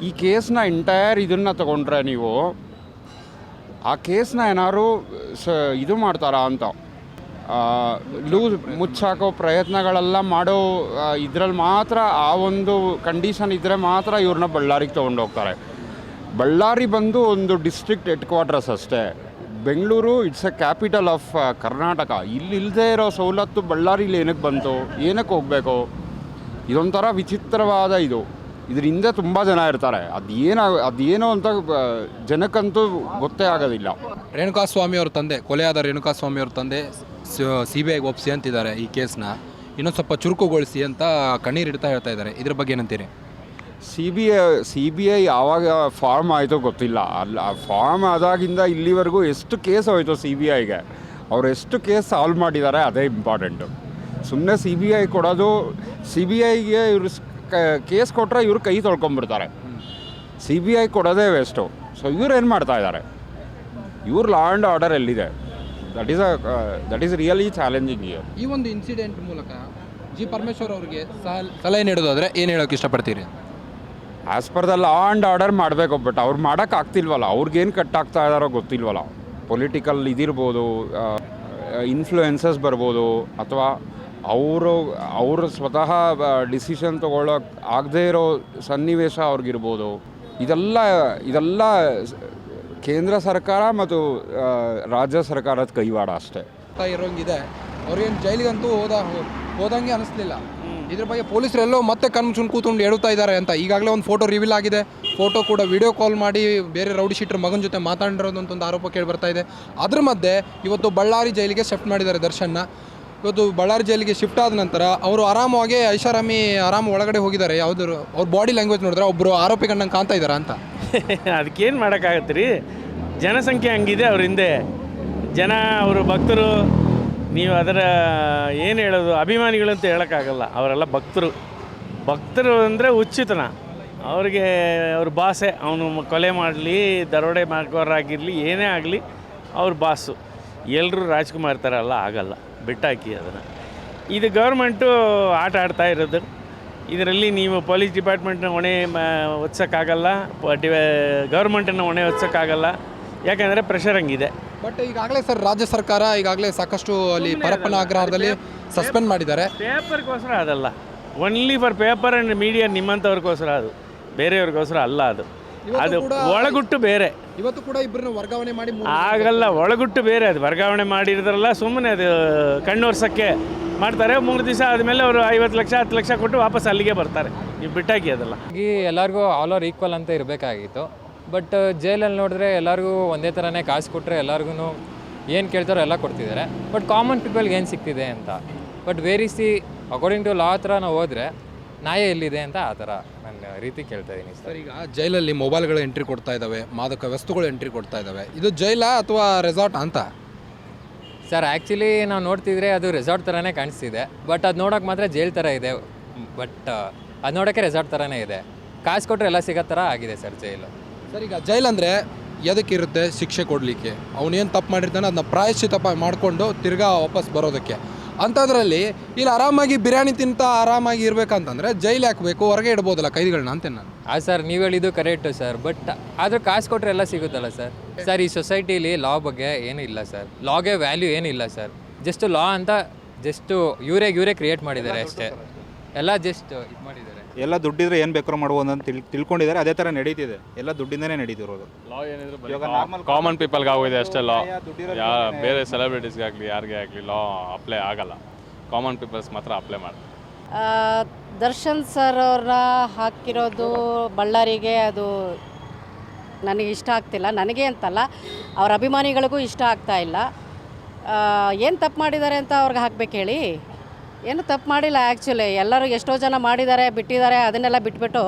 ಈ ಕೇಸ್ನ ಎಂಟೈರ್ ಇದನ್ನು ತಗೊಂಡ್ರೆ ನೀವು, ಆ ಕೇಸ್ನ ಏನಾದ್ರು ಸ, ಇದು ಮಾಡ್ತಾರಾ ಅಂತ. ಲೂಸ್ ಮುಚ್ಚಾಕೋ ಪ್ರಯತ್ನಗಳೆಲ್ಲ ಮಾಡೋ ಇದರಲ್ಲಿ ಮಾತ್ರ ಆ ಒಂದು ಕಂಡೀಷನ್ ಇದ್ದರೆ ಮಾತ್ರ ಇವ್ರನ್ನ ಬಳ್ಳಾರಿಗೆ ತೊಗೊಂಡೋಗ್ತಾರೆ ಬಳ್ಳಾರಿ ಬಂದು ಒಂದು ಡಿಸ್ಟ್ರಿಕ್ಟ್ ಹೆಡ್ ಕ್ವಾರ್ಟರ್ಸ್ ಅಷ್ಟೇ. Bengaluru it's a capital of Karnataka. ಇಲ್ಲಿ ಇಲ್ಲದೆ ಇರೋ ಸವಲತ್ತು ಬಳ್ಳಾರಿಲಿ ಏನಕ್ಕೆ ಬಂತು? ಏನಕ್ಕೆ ಹೋಗಬೇಕು? ಇದೊಂಥರ ವಿಚಿತ್ರವಾದ ಇದು. ಇದ್ರ ಹಿಂದೆ ತುಂಬ ಜನ ಇರ್ತಾರೆ. ಅದೇನೋ ಅದೇನೋ ಅಂತ ಜನಕ್ಕಂತೂ ಗೊತ್ತೇ ಆಗೋದಿಲ್ಲ.
ರೇಣುಕಾಸ್ವಾಮಿ ಅವ್ರ ತಂದೆ ಕೊಲೆಯಾದ ರೇಣುಕಾಸ್ವಾಮಿ ಅವ್ರ ತಂದೆ ಸಿ ಬಿ ಐಗೆ ಒಪ್ಪಿಸಿ ಅಂತಿದ್ದಾರೆ ಈ ಕೇಸ್ನ. ಇನ್ನೊಂದು ಸ್ವಲ್ಪ ಚುರುಕುಗೊಳಿಸಿ ಅಂತ ಕಣ್ಣೀರಿಡ್ತಾ ಹೇಳ್ತಾ ಇದ್ದಾರೆ. ಇದ್ರ ಬಗ್ಗೆ ಏನಂತೀರಿ?
C B I C B I ಯಾವಾಗ ಫಾರ್ಮ್ ಆಯಿತೋ ಗೊತ್ತಿಲ್ಲ. ಅಲ್ಲ ಆ ಫಾರ್ಮ್ ಆದಾಗಿಂದ ಇಲ್ಲಿವರೆಗೂ ಎಷ್ಟು ಕೇಸ್ ಹೋಯ್ತು ಸಿ ಬಿ ಐಗೆ ಅವ್ರು ಎಷ್ಟು ಕೇಸ್ ಸಾಲ್ವ್ ಮಾಡಿದ್ದಾರೆ ಅದೇ ಇಂಪಾರ್ಟೆಂಟು. ಸುಮ್ಮನೆ ಸಿ ಬಿ ಐ ಕೊಡೋದು ಸಿ ಬಿ ಐಗೆ ಇವರು ಕೇಸ್ ಕೊಟ್ಟರೆ ಇವರು ಕೈ ತೊಳ್ಕೊಂಡ್ಬಿಡ್ತಾರೆ ಸಿ ಬಿ ಐ ಕೊಡೋದೇ ವೇಸ್ಟು ಸೊ ಇವ್ರು ಏನು ಮಾಡ್ತಾ ಇದ್ದಾರೆ ಇವ್ರ ಲಾ ಆ್ಯಂಡ್ ಆರ್ಡರ್ ಎಲ್ಲಿದೆ? That is uh that is really challenging year
ಈ ಒಂದು ಇನ್ಸಿಡೆಂಟ್ ಮೂಲಕ ಜಿ ಪರಮೇಶ್ವರ್ ಅವರಿಗೆ ಸಲಹೆ ನೀಡೋದಾದ್ರೆ ಏನು ಹೇಳೋಕೆ ಇಷ್ಟಪಡ್ತೀರಿ?
As per the law and order ಮಾಡಬೇಕು ಬಟ್ ಅವ್ರು ಮಾಡೋಕೆ ಆಗ್ತಿಲ್ವಲ್ಲ. ಅವ್ರಿಗೇನು ಕಟ್ ಆಗ್ತಾ ಇದಾರೋ ಗೊತ್ತಿಲ್ವಲ್ಲ. ಪೊಲಿಟಿಕಲ್ ಇದಿರ್ಬೋದು ಇನ್ಫ್ಲೂಯೆನ್ಸಸ್ ಬರ್ಬೋದು ಅಥವಾ ಅವರು ಅವರು ಸ್ವತಃ ಡಿಸಿಷನ್ ತೊಗೊಳ್ಳೋಕೆ ಆಗದೇ ಇರೋ ಸನ್ನಿವೇಶ ಅವ್ರಿಗಿರ್ಬೋದು. ಇದೆಲ್ಲ ಇದೆಲ್ಲ ಸ್- ಕೇಂದ್ರ ಸರ್ಕಾರ ಮತ್ತು ರಾಜ್ಯ ಸರ್ಕಾರದ ಕೈವಾಡ ಅಷ್ಟೇ.
ಇರೋಂಗಿದೆ. ಅವ್ರಿಗೇನು ಜೈಲಿಗಂತೂ ಹೋದ ಹೋದಂಗೆ ಅನಿಸ್ಲಿಲ್ಲ. ಇದ್ರ ಬಗ್ಗೆ ಪೊಲೀಸರೆಲ್ಲೋ ಮತ್ತೆ ಕಣ್ಮುಚ್ಕೊಂಡು ಕೂತ್ಕೊಂಡು ಹೇಳುತ್ತಾ ಇದ್ದಾರೆ ಅಂತ. ಈಗಾಗಲೇ ಒಂದು ಫೋಟೋ ರಿವೀಲ್ ಆಗಿದೆ. ಫೋಟೋ ಕೂಡ ವಿಡಿಯೋ ಕಾಲ್ ಮಾಡಿ ಬೇರೆ ರೌಡಿ ಶೀಟರ್ ಮಗನ ಜೊತೆ ಮಾತಾಡಿರೋದು ಅಂತ ಒಂದು ಆರೋಪ ಕೇಳಿ ಬರ್ತಾ ಇದೆ. ಅದ್ರ ಮಧ್ಯೆ ಇವತ್ತು ಬಳ್ಳಾರಿ ಜೈಲಿಗೆ ಶಿಫ್ಟ್ ಮಾಡಿದ್ದಾರೆ ದರ್ಶನ್ನ. ಇವತ್ತು ಬಳ್ಳಾರಿ ಜೈಲಿಗೆ ಶಿಫ್ಟ್ ಆದ ನಂತರ ಅವರು ಆರಾಮವಾಗಿ ಐಷಾರಾಮಿ ಆರಾಮ ಒಳಗಡೆ ಹೋಗಿದ್ದಾರೆ. ಯಾವ್ದು ಅವ್ರ ಬಾಡಿ ಲ್ಯಾಂಗ್ವೇಜ್ ನೋಡಿದ್ರೆ ಒಬ್ಬರು ಆರೋಪಿ ಕಂಡಂಗೆ ಕಾಣ್ತಾ ಇದ್ದಾರೆ ಅಂತ.
ಅದಕ್ಕೇನು ಮಾಡೋಕ್ಕಾಗತ್ತೆ ರೀ ಜನಸಂಖ್ಯೆ ಹಂಗಿದೆ ಅವ್ರ ಹಿಂದೆ. ಜನ, ಅವರು ಭಕ್ತರು, ನೀವು ಅದರ ಏನು ಹೇಳೋದು, ಅಭಿಮಾನಿಗಳು ಅಂತ ಹೇಳೋಕ್ಕಾಗಲ್ಲ. ಅವರೆಲ್ಲ ಭಕ್ತರು. ಭಕ್ತರು ಅಂದರೆ ಉಚಿತನ. ಅವ್ರಿಗೆ ಅವ್ರ ಭಾಷೆ ಅವನು ಕೊಲೆ ಮಾಡಲಿ, ದರೋಡೆ ಮಾಡ್ಕೋರಾಗಿರಲಿ ಏನೇ ಆಗಲಿ, ಅವ್ರ ಬಾಸು. ಎಲ್ಲರೂ ರಾಜ್ಕುಮಾರ್ ಥರ ಎಲ್ಲ ಆಗಲ್ಲ. ಬಿಟ್ಟಾಕಿ ಅದನ್ನು. ಇದು ಗೌರ್ಮೆಂಟು ಆಟ ಆಡ್ತಾ ಇರೋದು. ಇದರಲ್ಲಿ ನೀವು ಪೊಲೀಸ್ ಡಿಪಾರ್ಟ್ಮೆಂಟ್ನ ಹೊಣೆ ಪ- ಡಿ ಗೌರ್ಮೆಂಟನ್ನು ಹೊಣೆ ಒತ್ಸೋಕ್ಕಾಗಲ್ಲ. ಯಾಕೆಂದರೆ ಪ್ರೆಷರ್ ಹಂಗಿದೆ.
ಬಟ್ ಈಗಾಗಲೇ ಸರ್ ರಾಜ್ಯ ಸರ್ಕಾರ ಈಗಾಗಲೇ ಸಾಕಷ್ಟು ಅಲ್ಲಿ ಪರಪ್ಪನ ಆಗ್ರಹದಲ್ಲಿ ಸಸ್ಪೆಂಡ್ ಮಾಡಿದ್ದಾರೆ.
ಪೇಪರ್ಗೋಸ್ಕರ ಅದಲ್ಲ. Only for paper and media ನಿಮ್ಮಂಥವ್ರಿಗೋಸ್ಕರ ಅದು. ಬೇರೆಯವ್ರಿಗೋಸ್ಕರ ಅಲ್ಲ ಅದು. ಅದು ಒಳಗುಟ್ಟು ಬೇರೆ.
ಇವತ್ತು ಕೂಡ ಇಬ್ಬರನ್ನ ವರ್ಗಾವಣೆ ಮಾಡಿ
ಆಗಲ್ಲ ಒಳಗುಟ್ಟು ಬೇರೆ ಅದು ವರ್ಗಾವಣೆ ಮಾಡಿರೋದ್ರಲ್ಲ ಸುಮ್ಮನೆ ಅದು ಕಣ್ಣೋರ್ಸೋಕ್ಕೆ ಮಾಡ್ತಾರೆ. ಮೂರು ದಿವಸ ಆದಮೇಲೆ ಅವರು ಐವತ್ತು ಲಕ್ಷ ಹತ್ತು ಲಕ್ಷ ಕೊಟ್ಟು ವಾಪಸ್ ಅಲ್ಲಿಗೆ ಬರ್ತಾರೆ. ನೀವು ಬಿಟ್ಟಾಕಿ ಅದೆಲ್ಲ.
ಈ ಎಲ್ಲರಿಗೂ ಆಲ್ ಓವರ್ ಈಕ್ವಲ್ ಅಂತ ಇರಬೇಕಾಗಿತ್ತು. ಬಟ್ ಜೈಲಲ್ಲಿ ನೋಡಿದ್ರೆ ಎಲ್ಲರಿಗೂ ಒಂದೇ ಥರನೇ ಕಾಸು ಕೊಟ್ಟರೆ ಎಲ್ಲರಿಗೂ ಏನು ಕೇಳ್ತಾರೋ ಎಲ್ಲ ಕೊಡ್ತಿದ್ದಾರೆ. ಬಟ್ ಕಾಮನ್ ಪೀಪಲ್ಗೆ ಏನು ಸಿಗ್ತಿದೆ ಅಂತ? ಬಟ್ ವೇರಿಸಿ ಅಕಾರ್ಡಿಂಗ್ ಟು ಲಾ ಹತ್ರ ನಾವು ಹೋದರೆ ನ್ಯಾಯ ಎಲ್ಲಿದೆ ಅಂತ ಆ ಥರ ನನ್ನ ರೀತಿ ಕೇಳ್ತಾ ಇದ್ದೀನಿ ಸರ್.
ಸರ್ ಈಗ ಜೈಲಲ್ಲಿ ಮೊಬೈಲ್ಗಳು ಎಂಟ್ರಿ ಕೊಡ್ತಾ ಇದ್ದಾವೆ ಮಾದಕ ವಸ್ತುಗಳು ಎಂಟ್ರಿ ಕೊಡ್ತಾ ಇದ್ದಾವೆ. ಇದು ಜೈಲಾ ಅಥವಾ ರೆಸಾರ್ಟ್ ಅಂತ?
ಸರ್ ಆ್ಯಕ್ಚುಲಿ ನಾವು ನೋಡ್ತಿದ್ರೆ ಅದು ರೆಸಾರ್ಟ್ ಥರನೇ ಕಾಣಿಸ್ತಿದೆ. ಬಟ್ ಅದು ನೋಡೋಕೆ ಮಾತ್ರ ಜೈಲ್ ಥರ ಇದೆ. ಬಟ್ ಅದು ನೋಡೋಕ್ಕೆ ರೆಸಾರ್ಟ್ ಥರನೇ ಇದೆ. ಕಾಸು ಕೊಟ್ಟರೆ ಎಲ್ಲ ಸಿಗೋ ಥರ ಆಗಿದೆ ಸರ್ ಜೈಲು.
ಸರ್ ಈಗ ಜೈಲ್ ಅಂದರೆ ಎದಕ್ಕಿರುತ್ತೆ ಶಿಕ್ಷೆ ಕೊಡಲಿಕ್ಕೆ. ಅವನೇನು ತಪ್ಪು ಮಾಡಿರ್ತಾನೆ ಅದನ್ನ ಪ್ರಾಯಶ್ಚಿತ್ತ ಮಾಡಿಕೊಂಡು ತಿರ್ಗಾ ವಾಪಸ್ ಬರೋದಕ್ಕೆ. ಅಂಥದ್ರಲ್ಲಿ ಇಲ್ಲಿ ಆರಾಮಾಗಿ ಬಿರಿಯಾನಿ ತಿಂತಾ ಆರಾಮಾಗಿ ಇರಬೇಕಂತಂದ್ರೆ ಜೈಲು ಹಾಕಬೇಕು ಹೊರಗೆ ಇಡ್ಬೋದಲ್ಲ ಕೈದಿಗಳನ್ನ ಅಂತ ನಾನು.
ಆ ಸರ್, ನೀವು ಹೇಳಿದ್ದು ಕರೆಕ್ಟು ಸರ್, ಬಟ್ ಆದರೂ ಕಾಸು ಕೊಟ್ಟರೆ ಎಲ್ಲ ಸಿಗುತ್ತಲ್ಲ ಸರ್. ಸರ್, ಈ ಸೊಸೈಟಿಲಿ ಲಾ ಬಗ್ಗೆ ಏನೂ ಇಲ್ಲ ಸರ್. ಲಾಗೆ ವ್ಯಾಲ್ಯೂ ಏನಿಲ್ಲ ಸರ್. ಜಸ್ಟ್ ಲಾ ಅಂತ ಜಸ್ಟು ಇವರೇ ಇವರೇ ಕ್ರಿಯೇಟ್ ಮಾಡಿದ್ದಾರೆ ಅಷ್ಟೇ. ಎಲ್ಲ ಜಸ್ಟ್ ಇದು ಮಾಡಿದ್ದಾರೆ.
ಎಲ್ಲ ದುಡ್ಡಿದ್ರೆ ಏನು ಬೇಕಾದ್ರೂ ಮಾಡ್ಬೋದು ಅಂತ ತಿಳ್ ತಿಳ್ಕೊಂಡಿದ್ದಾರೆ. ಅದೇ ಥರ ನಡೀತಿದೆ. ಎಲ್ಲ ದುಡ್ಡಿಂದನೇ ನಡೀತಿರೋದು. ಇವಾಗ normal
ಕಾಮನ್ ಪೀಪಲ್ಗೆ ಆಗೋಗಿದೆ ಅಷ್ಟೇ ಲಾ
ದುಡ್ಡಿರೋ
ಯಾ ಬೇರೆ ಸೆಲೆಬ್ರಿಟೀಸ್ಗಾಗಲಿ ಯಾರಿಗೆ ಆಗಲಿ ಲಾ ಅಪ್ಲೈ ಆಗಲ್ಲ. ಕಾಮನ್ ಪೀಪಲ್ಸ್ ಮಾತ್ರ ಅಪ್ಲೈ ಮಾಡ್ತಾರೆ.
ಆ, ದರ್ಶನ್ ಸರ್ ಅವ್ರನ್ನ ಹಾಕಿರೋದು ಬಳ್ಳಾರಿಗೆ ಅದು ನನಗೆ ಇಷ್ಟ ಆಗ್ತಿಲ್ಲ. ನನಗೆ ಅಂತಲ್ಲ ಅವ್ರ ಅಭಿಮಾನಿಗಳಿಗೂ ಇಷ್ಟ ಆಗ್ತಾ ಇಲ್ಲ. ಏನು ತಪ್ಪು ಮಾಡಿದ್ದಾರೆ ಅಂತ ಅವ್ರಿಗೆ ಹಾಕ್ಬೇಕು ಹೇಳಿ? ಏನು ತಪ್ಪು ಮಾಡಿಲ್ಲ ಆ್ಯಕ್ಚುಲಿ ಎಲ್ಲರೂ ಎಷ್ಟೋ ಜನ ಮಾಡಿದ್ದಾರೆ, ಬಿಟ್ಟಿದ್ದಾರೆ, ಅದನ್ನೆಲ್ಲ ಬಿಟ್ಬಿಟ್ಟು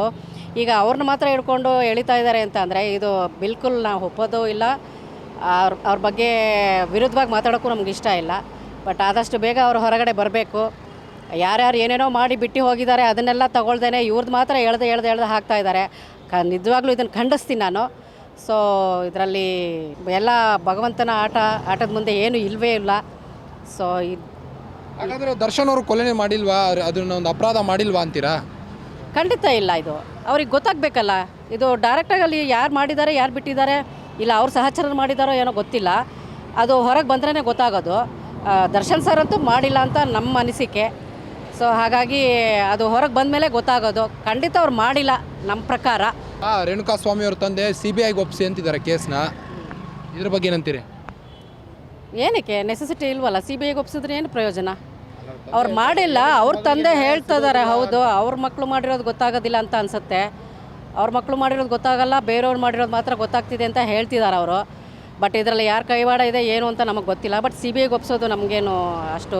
ಈಗ ಅವ್ರನ್ನ ಮಾತ್ರ ಹಿಡ್ಕೊಂಡು ಎಳಿತಾ ಇದ್ದಾರೆ ಅಂತ ಅಂದರೆ ಇದು ಬಿಲ್ಕುಲ್ ನಾವು ಒಪ್ಪೋದು ಇಲ್ಲ. ಅವ್ರ ಅವ್ರ ಬಗ್ಗೆ ವಿರುದ್ಧವಾಗಿ ಮಾತಾಡೋಕ್ಕೂ ನಮ್ಗೆ ಇಷ್ಟ ಇಲ್ಲ. ಬಟ್ ಆದಷ್ಟು ಬೇಗ ಅವ್ರು ಹೊರಗಡೆ ಬರಬೇಕು. ಯಾರ್ಯಾರು ಏನೇನೋ ಮಾಡಿ ಬಿಟ್ಟು ಹೋಗಿದ್ದಾರೆ, ಅದನ್ನೆಲ್ಲ ತಗೊಳ್ದೇನೆ ಇವ್ರದ್ದು ಮಾತ್ರ ಎಳ್ದು ಎಳ್ದು ಎಳ್ದು ಹಾಕ್ತಾ ಇದ್ದಾರೆ. ಕ, ನಿಜವಾಗ್ಲೂ ಇದನ್ನು ಖಂಡಿಸ್ತೀನಿ ನಾನು. ಸೊ ಇದರಲ್ಲಿ ಎಲ್ಲ ಭಗವಂತನ ಆಟ, ಆಟದ ಮುಂದೆ ಏನು ಇಲ್ಲವೇ ಇಲ್ಲ. ಸೊ ಇದು
ಹಾಗಾದ್ರೆ ದರ್ಶನ್ ಅವರು ಕೊಲೆನೇ ಮಾಡಿಲ್ವಾ? ಅದನ್ನ ಒಂದು ಅಪರಾಧ ಮಾಡಿಲ್ವಾ ಅಂತೀರಾ?
ಖಂಡಿತ ಇಲ್ಲ ಇದು. ಅವ್ರಿಗೆ ಗೊತ್ತಾಗಬೇಕಲ್ಲ. ಇದು ಡೈರೆಕ್ಟಾಗಿ ಅಲ್ಲಿ ಯಾರು ಮಾಡಿದ್ದಾರೆ ಯಾರು ಬಿಟ್ಟಿದ್ದಾರೆ ಇಲ್ಲ ಅವ್ರು ಸಹಚರ ಮಾಡಿದಾರೋ ಏನೋ ಗೊತ್ತಿಲ್ಲ. ಅದು ಹೊರಗೆ ಬಂದ್ರೇ ಗೊತ್ತಾಗೋದು. ಆ, ದರ್ಶನ್ ಸರ್ ಅಂತೂ ಮಾಡಿಲ್ಲ ಅಂತ ನಮ್ಮ ಅನಿಸಿಕೆ. ಸೊ ಹಾಗಾಗಿ ಅದು ಹೊರಗೆ ಬಂದಮೇಲೆ ಗೊತ್ತಾಗೋದು. ಖಂಡಿತ ಅವ್ರು ಮಾಡಿಲ್ಲ ನಮ್ಮ ಪ್ರಕಾರ.
ಆ ರೇಣುಕಾ ಸ್ವಾಮಿ ಅವ್ರ ತಂದೆ ಸಿ ಬಿ ಐಗೆ ಒಪ್ಪಿಸಿ ಅಂತಿದ್ದಾರೆ ಕೇಸ್ನ. ಇದ್ರ ಬಗ್ಗೆ ಏನಂತೀರಿ?
ಏನಕ್ಕೆ? ನೆಸೆಸಿಟಿ ಇಲ್ವಲ್ಲ? ಸಿ ಬಿ ಐಗೆ ಒಪ್ಸಿದ್ರೆ ಏನು ಪ್ರಯೋಜನ? ಅವ್ರು ಮಾಡಿಲ್ಲ ಅವ್ರ ತಂದೆ ಹೇಳ್ತಿದ್ದಾರೆ ಹೌದು ಅವ್ರ ಮಕ್ಕಳು ಮಾಡಿರೋದು ಗೊತ್ತಾಗೋದಿಲ್ಲ ಅಂತ ಅನಿಸುತ್ತೆ. ಅವ್ರ ಮಕ್ಕಳು ಮಾಡಿರೋದು ಗೊತ್ತಾಗಲ್ಲ ಬೇರೆಯವ್ರು ಮಾಡಿರೋದು ಮಾತ್ರ ಗೊತ್ತಾಗ್ತಿದೆ ಅಂತ ಹೇಳ್ತಿದ್ದಾರೆ ಅವರು. ಬಟ್ ಇದರಲ್ಲಿ ಯಾರು ಕೈವಾಡ ಇದೆ ಏನು ಅಂತ ನಮಗೆ ಗೊತ್ತಿಲ್ಲ. ಬಟ್ ಸಿ ಬಿ ಐಗೆ ಒಪ್ಸೋದು ನಮಗೇನು ಅಷ್ಟು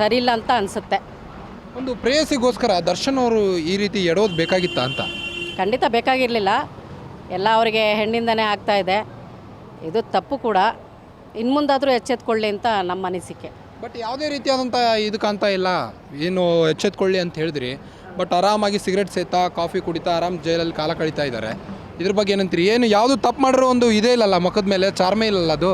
ಸರಿಯಿಲ್ಲ ಅಂತ ಅನಿಸುತ್ತೆ.
ಒಂದು ಪ್ರೇಯಸಿಗೋಸ್ಕರ ದರ್ಶನ್ ಅವರು ಈ ರೀತಿ ಎಡೋದು ಬೇಕಾಗಿತ್ತಾ ಅಂತ?
ಖಂಡಿತ ಬೇಕಾಗಿರಲಿಲ್ಲ. ಎಲ್ಲ ಅವರಿಗೆ ಹೆಣ್ಣಿಂದನೇ ಆಗ್ತಾ ಇದೆ. ಇದು ತಪ್ಪು ಕೂಡ. ಇನ್ನು ಮುಂದಾದರೂ ಎಚ್ಚೆತ್ಕೊಳ್ಳಿ ಅಂತ ನಮ್ಮ ಅನಿಸಿಕೆ.
ಬಟ್ ಯಾವುದೇ ರೀತಿಯಾದಂಥ ಇದು ಕಾಣ್ತಾ ಇಲ್ಲ. ಏನು ಎಚ್ಚೆತ್ಕೊಳ್ಳಿ ಅಂತ ಹೇಳಿದ್ರಿ. ಬಟ್ ಆರಾಮಾಗಿ ಸಿಗರೆಟ್ ಸೇತಾ ಕಾಫಿ ಕುಡಿತಾ ಆರಾಮ್ ಜೈಲಲ್ಲಿ ಕಾಲ ಕಳೀತಾ ಇದ್ದಾರೆ. ಇದ್ರ ಬಗ್ಗೆ ಏನಂತೀರಿ? ಏನು ಯಾವುದು ತಪ್ಪು ಮಾಡಿರೋ ಒಂದು ಇದೇ ಇಲ್ಲಲ್ಲ ಮುಖದ ಮೇಲೆ? ಚಾರ್ಮೆ ಇಲ್ಲಲ್ಲ ಅದು?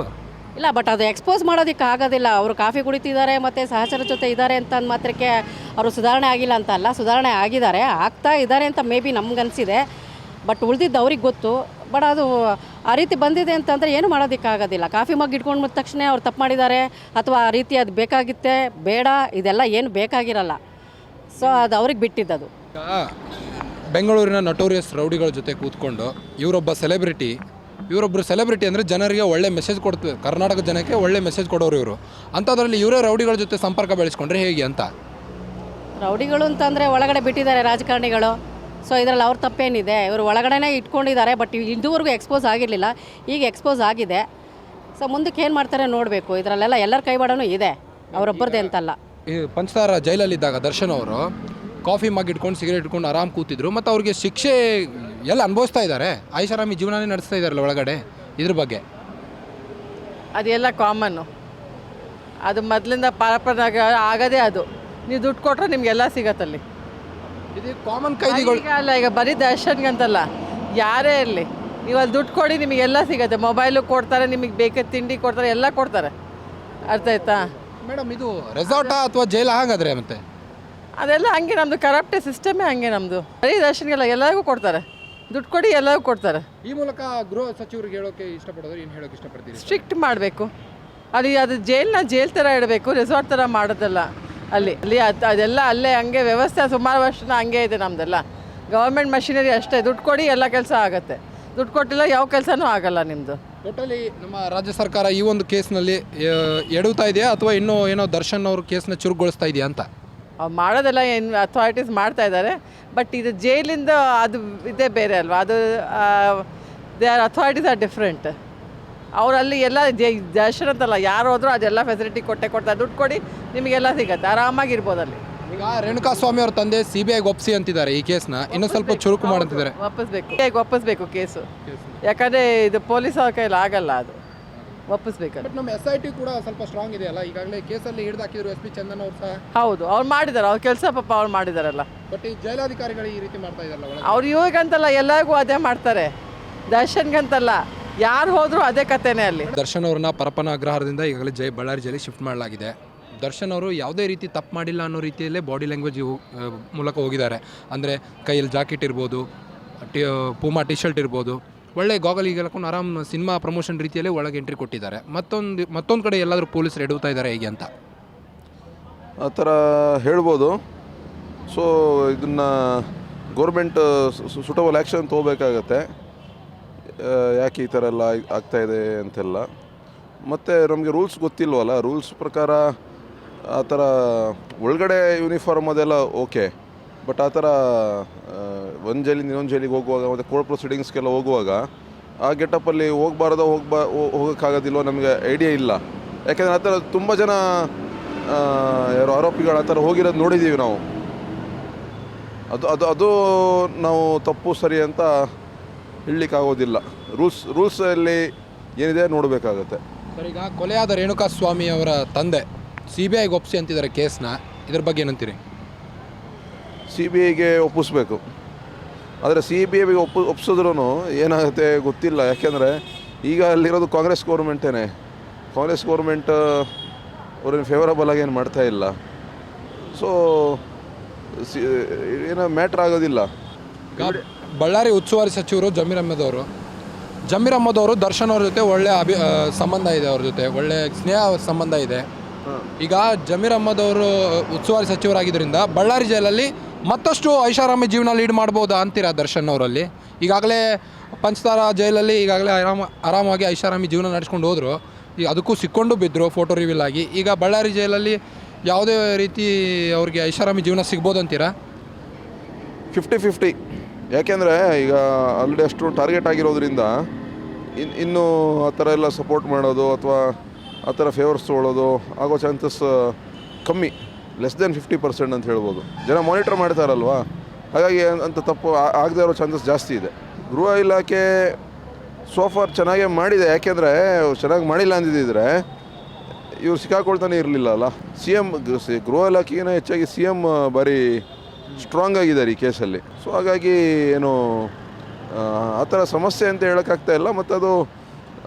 ಇಲ್ಲ ಬಟ್ ಅದು ಎಕ್ಸ್ಪೋಸ್ ಮಾಡೋದಕ್ಕೆ ಆಗೋದಿಲ್ಲ. ಅವರು ಕಾಫಿ ಕುಡಿತಿದ್ದಾರೆ ಮತ್ತು ಸಹಚರ ಜೊತೆ ಇದ್ದಾರೆ ಅಂತ ಅಂದ ಮಾತ್ರಕ್ಕೆ ಅವರು ಸುಧಾರಣೆ ಆಗಿಲ್ಲ ಅಂತ ಅಲ್ಲ ಸುಧಾರಣೆ ಆಗಿದ್ದಾರೆ ಆಗ್ತಾ ಇದ್ದಾರೆ ಅಂತ ಮೇ ಬಿ ನಮ್ಗನ್ಸಿದೆ. ಬಟ್ ಉಳಿದಿದ್ದು ಅವ್ರಿಗೆ ಗೊತ್ತು. ಬಟ್ ಅದು ಆ ರೀತಿ ಬಂದಿದೆ ಅಂತಂದರೆ ಏನು ಮಾಡೋದಕ್ಕಾಗೋದಿಲ್ಲ. ಕಾಫಿ ಮಗ್ ಇಟ್ಕೊಂಡು ಬಂದ ತಕ್ಷಣ ಅವ್ರು ತಪ್ಪು ಮಾಡಿದ್ದಾರೆ ಅಥವಾ ಆ ರೀತಿ ಅದು ಬೇಕಾಗಿತ್ತೆ ಬೇಡ ಇದೆಲ್ಲ ಏನು ಬೇಕಾಗಿರಲ್ಲ. ಸೊ ಅದು ಅವ್ರಿಗೆ ಬಿಟ್ಟಿದ್ದದು.
ಬೆಂಗಳೂರಿನ ನಟೋರಿಯಸ್ ರೌಡಿಗಳ ಜೊತೆ ಕೂತ್ಕೊಂಡು ಇವರೊಬ್ಬ ಸೆಲೆಬ್ರಿಟಿ ಇವರೊಬ್ಬರು ಸೆಲೆಬ್ರಿಟಿ ಅಂದರೆ ಜನರಿಗೆ ಒಳ್ಳೆ ಮೆಸೇಜ್ ಕೊಡ್ತಾರೆ ಕರ್ನಾಟಕ ಜನಕ್ಕೆ ಒಳ್ಳೆ ಮೆಸೇಜ್ ಕೊಡೋರು ಇವರು. ಅಂಥದ್ರಲ್ಲಿ ಇವರೇ ರೌಡಿಗಳ ಜೊತೆ ಸಂಪರ್ಕ ಬೆಳೆಸ್ಕೊಂಡ್ರೆ ಹೇಗೆ ಅಂತ?
ರೌಡಿಗಳು ಅಂತಂದರೆ ಒಳಗಡೆ ಬಿಟ್ಟಿದ್ದಾರೆ ರಾಜಕಾರಣಿಗಳು. ಸೊ ಇದರಲ್ಲಿ ಅವ್ರ ತಪ್ಪೇನಿದೆ. ಇವರು ಒಳಗಡೆನೇ ಇಟ್ಕೊಂಡಿದ್ದಾರೆ ಬಟ್ ಇದುವರೆಗೂ ಎಕ್ಸ್ಪೋಸ್ ಆಗಿರಲಿಲ್ಲ. ಈಗ ಎಕ್ಸ್ಪೋಸ್ ಆಗಿದೆ. ಸೊ ಮುಂದಕ್ಕೆ ಏನು ಮಾಡ್ತಾರೆ ನೋಡಬೇಕು. ಇದರಲ್ಲೆಲ್ಲ ಎಲ್ಲರ ಕೈವಾಡನೂ ಇದೆ. ಅವರೊಬ್ಬರದೇ ಅಂತಲ್ಲ.
ಈ ಪಂಚತಾರ ಜೈಲಲ್ಲಿದ್ದಾಗ ದರ್ಶನ್ ಅವರು ಕಾಫಿ ಮಗ್ ಇಟ್ಕೊಂಡು ಸಿಗರೇಟ್ ಇಟ್ಕೊಂಡು ಆರಾಮ್ ಕೂತಿದ್ರು. ಮತ್ತು ಅವ್ರಿಗೆ ಶಿಕ್ಷೆ ಎಲ್ಲ ಅನುಭವಿಸ್ತಾ ಇದ್ದಾರೆ. ಐಷಾರಾಮಿ ಜೀವನನೇ ನಡೆಸ್ತಾ ಇದ್ದಾರಲ್ಲ ಒಳಗಡೆ ಇದ್ರ ಬಗ್ಗೆ.
ಅದೆಲ್ಲ ಕಾಮನ್ನು ಅದು ಮೊದಲಿಂದ ಪಾರಪರಾಗ ಆಗದೇ ಅದು. ನೀವು ದುಡ್ಡು ಕೊಟ್ಟರೆ ನಿಮಗೆಲ್ಲ ಸಿಗತ್ತಲ್ಲಿ.
ಇದು ಕಾಮನ್ ಕೈದಿಗಳು.
ಈಗ ಅಲ್ಲ ಈಗ ಬರೀ ದರ್ಶನ್ಗಂತಲ್ಲ ಯಾರೇ ಇರಲಿ ನೀವು ಅಲ್ಲಿ ದುಡ್ಡು ಕೊಡಿ ನಿಮಗೆಲ್ಲ ಸಿಗತ್ತೆ. ಮೊಬೈಲು ಕೊಡ್ತಾರೆ ನಿಮಗೆ ಬೇಕಾದ ತಿಂಡಿ ಕೊಡ್ತಾರೆ ಎಲ್ಲ ಕೊಡ್ತಾರೆ. ಅರ್ಥ ಆಯ್ತಾ?
ಮೇಡಮ್ ಇದು ರೆಸಾರ್ಟಾ ಅಥವಾ ಜೈಲ? ಹಾಗಾದ್ರೆ ಮತ್ತೆ?
ಅದೆಲ್ಲ ಹಂಗೆ ನಮ್ಮದು ಕರಪ್ಟ್ ಸಿಸ್ಟಮೇ ಹಂಗೆ ನಮ್ಮದು ಬರೀ ದರ್ಶನ್ಗೆಲ್ಲ ಎಲ್ಲರಿಗೂ ಕೊಡ್ತಾರೆ. ದುಡ್ಡು ಕೊಡಿ ಎಲ್ಲರಿಗೂ ಕೊಡ್ತಾರೆ.
ಈ ಮೂಲಕ ಗೃಹ ಸಚಿವರಿಗೆ ಹೇಳೋಕೆ ಇಷ್ಟಪಡೋದು ಏನು ಹೇಳೋಕೆ ಇಷ್ಟಪಡ್ತೀರಿ
ಸ್ಟ್ರಿಕ್ಟ್ ಮಾಡಬೇಕು. ಅಲ್ಲಿ ಅದು ಜೈಲ್ನ ಜೈಲ್ ಥರ ಇಡಬೇಕು ರೆಸಾರ್ಟ್ ಥರ ಮಾಡೋದಲ್ಲ. ಅಲ್ಲಿ ಅಲ್ಲಿ ಅದು ಅದೆಲ್ಲ ಅಲ್ಲೇ ಹಂಗೆ ವ್ಯವಸ್ಥೆ ಸುಮಾರು ವರ್ಷನ ಹಂಗೆ ಇದೆ ನಮ್ಮದೆಲ್ಲ ಗೌರ್ಮೆಂಟ್ ಮಷಿನರಿ ಅಷ್ಟೇ ದುಡ್ಡು ಕೊಡಿ ಎಲ್ಲ ಕೆಲಸ ಆಗುತ್ತೆ. ದುಡ್ಡು ಕೊಟ್ಟಿಲ್ಲ ಯಾವ ಕೆಲಸನೂ ಆಗಲ್ಲ ನಿಮ್ಮದು
ಟೋಟಲಿ ನಮ್ಮ ರಾಜ್ಯ ಸರ್ಕಾರ ಈ ಒಂದು ಕೇಸ್ನಲ್ಲಿ ಎಡುತ್ತಾ ಇದೆಯಾ ಅಥವಾ ಇನ್ನೂ ಏನೋ ದರ್ಶನ್ ಅವರು ಕೇಸ್ನ ಚುರುಕುಗೊಳಿಸ್ತಾ ಇದೆಯಾ ಅಂತ?
ಅವ್ರು ಮಾಡೋದೆಲ್ಲ ಏನು ಅಥಾರಿಟೀಸ್ ಮಾಡ್ತಾ ಇದ್ದಾರೆ. ಬಟ್ ಇದು ಜೈಲಿಂದ ಅದು ಇದೇ ಬೇರೆ ಅಲ್ವಾ? ಅದು they are authorities are different. ಅವರಲ್ಲಿ ಎಲ್ಲ ಜೈ ದರ್ಶನ ಅಂತಲ್ಲ ಯಾರು ಹೋದ್ರೂ ಅದೆಲ್ಲ ಫೆಸಿಲಿಟಿ ಕೊಟ್ಟೆ ಕೊಡ್ತಾರೆ ದುಡ್ಡು ಕೊಡಿ ನಿಮಗೆಲ್ಲ ಸಿಗತ್ತೆ ಆರಾಮಾಗಿರ್ಬೋದು ಅಲ್ಲಿ.
ಈಗ ರೇಣುಕಾ ಸ್ವಾಮಿ ಅವ್ರ ತಂದೆ ಸಿ ಬಿ ಐಗೆ ಒಪ್ಸಿ ಅಂತಿದ್ದಾರೆ ಈ ಕೇಸ್ನ ಇನ್ನೂ ಸ್ವಲ್ಪ ಚುರುಕು ಮಾಡಂತಿದ್ದಾರೆ
ಒಪ್ಪಿಸ್ಬೇಕು ಹೇಗೆ ಒಪ್ಪಿಸ್ಬೇಕು ಕೇಸು ಯಾಕಂದರೆ ಇದು ಪೊಲೀಸ್ ಅವ್ರ ಕೈಲಿ ಆಗಲ್ಲ ಅದು. ಒಪ್ಪಿಸ್ಬೇಕು
ಬಟ್ ನಮ್ಮ ಎಸ್ ಐ ಟಿ ಕೂಡ ಸ್ವಲ್ಪ ಸ್ಟ್ರಾಂಗ್ ಇದೆಯಲ್ಲ ಈಗಾಗಲೇ ಕೇಸಲ್ಲಿ ಹಿಡಿದು ಹಾಕಿದ್ರು ಎಸ್ ಪಿ ಚಂದನ್ ಅವ್ರು ಸಹ.
ಹೌದು ಅವ್ರು ಮಾಡಿದ್ದಾರೆ ಅವ್ರ ಕೆಲಸ ಪಾಪ ಅವ್ರು ಮಾಡಿದಾರಲ್ಲ.
ಬಟ್ ಈ ಜೈಲಾಧಿಕಾರಿಗಳು ಈ ರೀತಿ ಮಾಡ್ತಾ ಇದ್ದಾರಲ್ಲ ಒಳಗೆ?
ಅವ್ರು ಇವಾಗಂತಲ್ಲ ಎಲ್ಲರಿಗೂ ಅದೇ ಮಾಡ್ತಾರೆ. ದರ್ಶನ್ಗಂತಲ್ಲ. ಯಾರು ಹೋದರೂ ಅದೇ ಕಥೆನೇ ಅಲ್ಲಿ.
ದರ್ಶನ್ ಅವ್ರನ್ನ ಪರಪನ ಅಗ್ರಹಾರದಿಂದ ಈಗಾಗಲೇ ಜೈ ಬಳ್ಳಾರಿ ಜೈಲಿಗೆ ಶಿಫ್ಟ್ ಮಾಡಲಾಗಿದೆ. ದರ್ಶನ್ ಅವರು ಯಾವುದೇ ರೀತಿ ತಪ್ಪು ಮಾಡಿಲ್ಲ ಅನ್ನೋ ರೀತಿಯಲ್ಲೇ ಬಾಡಿ ಲ್ಯಾಂಗ್ವೇಜ್ ಮೂಲಕ ಹೋಗಿದ್ದಾರೆ. ಅಂದರೆ ಕೈಯಲ್ಲಿ ಜಾಕೆಟ್ ಇರ್ಬೋದು ಟಿ ಪೂಮಾ ಟಿ ಶರ್ಟ್ ಇರ್ಬೋದು. ಒಳ್ಳೆ ಗಾಗಲ್ ಈಗ ಹಾಕೊಂಡು ಆರಾಮ್ ಸಿನಿಮಾ ಪ್ರಮೋಷನ್ ರೀತಿಯಲ್ಲೇ ಒಳಗೆ ಎಂಟ್ರಿ ಕೊಟ್ಟಿದ್ದಾರೆ. ಮತ್ತೊಂದು ಮತ್ತೊಂದು ಕಡೆ ಎಲ್ಲಾದರೂ ಪೊಲೀಸರು ಎಡುತ್ತಾ ಇದ್ದಾರೆ ಹೇಗೆ ಅಂತ?
ಆ ಥರ ಹೇಳ್ಬೋದು. ಸೊ ಇದನ್ನು ಗೌರ್ಮೆಂಟ್ ಸುಟಬಲ್ ಆ್ಯಕ್ಷನ್ ತೊಗೋಬೇಕಾಗತ್ತೆ. ಯಾಕೆ ಈ ಥರ ಎಲ್ಲ ಆಗ್ತಾಯಿದೆ ಅಂತೆಲ್ಲ. ಮತ್ತು ನಮಗೆ ರೂಲ್ಸ್ ಗೊತ್ತಿಲ್ವಲ್ಲ, ರೂಲ್ಸ್ ಪ್ರಕಾರ ಆ ಥರ ಒಳಗಡೆ ಯೂನಿಫಾರ್ಮ್ ಅದೆಲ್ಲ ಓಕೆ ಬಟ್ ಆ ಥರ ಒಂದು ಜೈಲಿಂದ ಇನ್ನೊಂದು ಜೈಲಿಗೆ ಹೋಗುವಾಗ ಮತ್ತು ಕೋರ್ಟ್ ಪ್ರೊಸೀಡಿಂಗ್ಸ್ಗೆಲ್ಲ ಹೋಗುವಾಗ ಆ ಗೆಟಪ್ಪಲ್ಲಿ ಹೋಗಬಾರ್ದೋ, ಹೋಗ್ಬಾ ಹೋಗೋಕ್ಕಾಗೋದಿಲ್ವೋ ನಮಗೆ ಐಡಿಯಾ ಇಲ್ಲ. ಯಾಕೆಂದರೆ ಆ ಥರ ತುಂಬ ಜನ ಯಾರು ಆರೋಪಿಗಳು ಆ ಥರ ಹೋಗಿರೋದು ನೋಡಿದ್ದೀವಿ ನಾವು. ಅದು ಅದು ಅದು ನಾವು ತಪ್ಪು ಸರಿ ಅಂತ ಹೇಳಲಿಕ್ಕಾಗೋದಿಲ್ಲ. ರೂಲ್ಸ್ ರೂಲ್ಸಲ್ಲಿ ಏನಿದೆ ನೋಡಬೇಕಾಗತ್ತೆ.
ಸರ್ ಈಗ ಕೊಲೆಯಾದ ರೇಣುಕಾ ಸ್ವಾಮಿ ಅವರ ತಂದೆ ಸಿ ಬಿ ಐಗೆ ಒಪ್ಪಿಸಿ ಅಂತಿದ್ದಾರೆ ಕೇಸ್ನ. ಇದ್ರ ಬಗ್ಗೆ ಏನಂತೀರಿ?
ಸಿ ಬಿ ಐಗೆ ಒಪ್ಪಿಸ್ಬೇಕು. ಆದರೆ ಸಿ ಬಿ ಐಗೆ ಒಪ್ಪು ಒಪ್ಸಿದ್ರೂ ಏನಾಗುತ್ತೆ ಗೊತ್ತಿಲ್ಲ. ಯಾಕೆಂದರೆ ಈಗ ಅಲ್ಲಿರೋದು ಕಾಂಗ್ರೆಸ್ ಗೌರ್ಮೆಂಟೇ ಕಾಂಗ್ರೆಸ್ ಗೌರ್ಮೆಂಟ್ ಅವ್ರೇನು ಫೇವರಬಲ್ ಆಗಿ ಏನು ಮಾಡ್ತಾ ಇಲ್ಲ. ಸೊ ಸಿ ಏನೋ ಮ್ಯಾಟ್ರ್ ಆಗೋದಿಲ್ಲ.
ಬಳ್ಳಾರಿ ಉಸ್ತುವಾರಿ ಸಚಿವರು ಜಮೀರ್ ಅಹ್ಮದ್ ಅವರು ಜಮೀರ್ ಅಹ್ಮದ್ ಅವರು ದರ್ಶನ್ ಅವ್ರ ಜೊತೆ ಒಳ್ಳೆ ಅಭಿ ಆ, ಸಂಬಂಧ ಇದೆ ಅವ್ರ ಜೊತೆ. ಒಳ್ಳೆ ಸ್ನೇಹ ಸಂಬಂಧ ಇದೆ. ಈಗ ಜಮೀರ್ ಅಹ್ಮದ್ ಅವರು ಉಸ್ತುವಾರಿ ಸಚಿವರಾಗಿದ್ದರಿಂದ ಬಳ್ಳಾರಿ ಜೈಲಲ್ಲಿ ಮತ್ತಷ್ಟು ಐಷಾರಾಮಿ ಜೀವನ ಲೀಡ್ ಮಾಡ್ಬೋದಾ ಅಂತೀರಾ ದರ್ಶನ್ ಅವರಲ್ಲಿ? ಈಗಾಗಲೇ ಪಂಚತಾರ ಜೈಲಲ್ಲಿ ಈಗಾಗಲೇ ಆರಾಮ ಆರಾಮಾಗಿ ಐಷಾರಾಮಿ ಜೀವನ ನಡೆಸ್ಕೊಂಡು ಹೋದರು. ಈಗ ಅದಕ್ಕೂ ಸಿಕ್ಕೊಂಡು ಬಿದ್ದರು ಫೋಟೋ ರಿವೀಲ್ ಆಗಿ. ಈಗ ಬಳ್ಳಾರಿ ಜೈಲಲ್ಲಿ ಯಾವುದೇ ರೀತಿ ಅವ್ರಿಗೆ ಐಷಾರಾಮಿ ಜೀವನ ಸಿಗ್ಬೋದು ಅಂತೀರಾ
ಫಿಫ್ಟಿ ಫಿಫ್ಟಿ. ಯಾಕೆಂದರೆ ಈಗ ಆಲ್ರೆಡಿ ಅಷ್ಟು ಟಾರ್ಗೆಟ್ ಆಗಿರೋದ್ರಿಂದ ಇನ್, ಇನ್ನೂ ಆ ಥರ ಎಲ್ಲ ಸಪೋರ್ಟ್ ಮಾಡೋದು ಅಥವಾ ಆ ಥರ ಫೇವರ್ಸ್ ತೊಗೊಳ್ಳೋದು ಆಗೋ ಚಾನ್ಸಸ್ ಕಮ್ಮಿ ಲೆಸ್ ದೆನ್ ಫಿಫ್ಟಿ ಪರ್ಸೆಂಟ್ ಅಂತ ಹೇಳ್ಬೋದು. ಜನ ಮಾನಿಟರ್ ಮಾಡ್ತಾರಲ್ವಾ? ಹಾಗಾಗಿ ಅಂತ ತಪ್ಪು ಆಗದೆ ಇರೋ ಚಾನ್ಸಸ್ ಜಾಸ್ತಿ ಇದೆ. ಗೃಹ ಇಲಾಖೆ ಸೋಫಾರ್ ಚೆನ್ನಾಗೇ ಮಾಡಿದೆ. ಯಾಕೆಂದರೆ ಚೆನ್ನಾಗಿ ಮಾಡಿಲ್ಲ ಅಂದಿದ್ದಿದ್ರೆ ಇವ್ರು ಸಿಕ್ಕಾಕೊಳ್ತಾನೆ ಇರಲಿಲ್ಲ ಅಲ್ಲ. ಸಿ ಎಂ ಗೃಹ ಇಲಾಖೆಗಿನ ಹೆಚ್ಚಾಗಿ ಸಿ ಎಂ ಬಾರಿ ಸ್ಟ್ರಾಂಗ್ ಆಗಿದ್ದಾರೆ ಈ ಕೇಸಲ್ಲಿ. ಸೊ ಹಾಗಾಗಿ ಏನು ಆ, ಥರ ಸಮಸ್ಯೆ ಅಂತ ಹೇಳೋಕ್ಕಾಗ್ತಾ ಇಲ್ಲ ಮತ್ತು ಅದು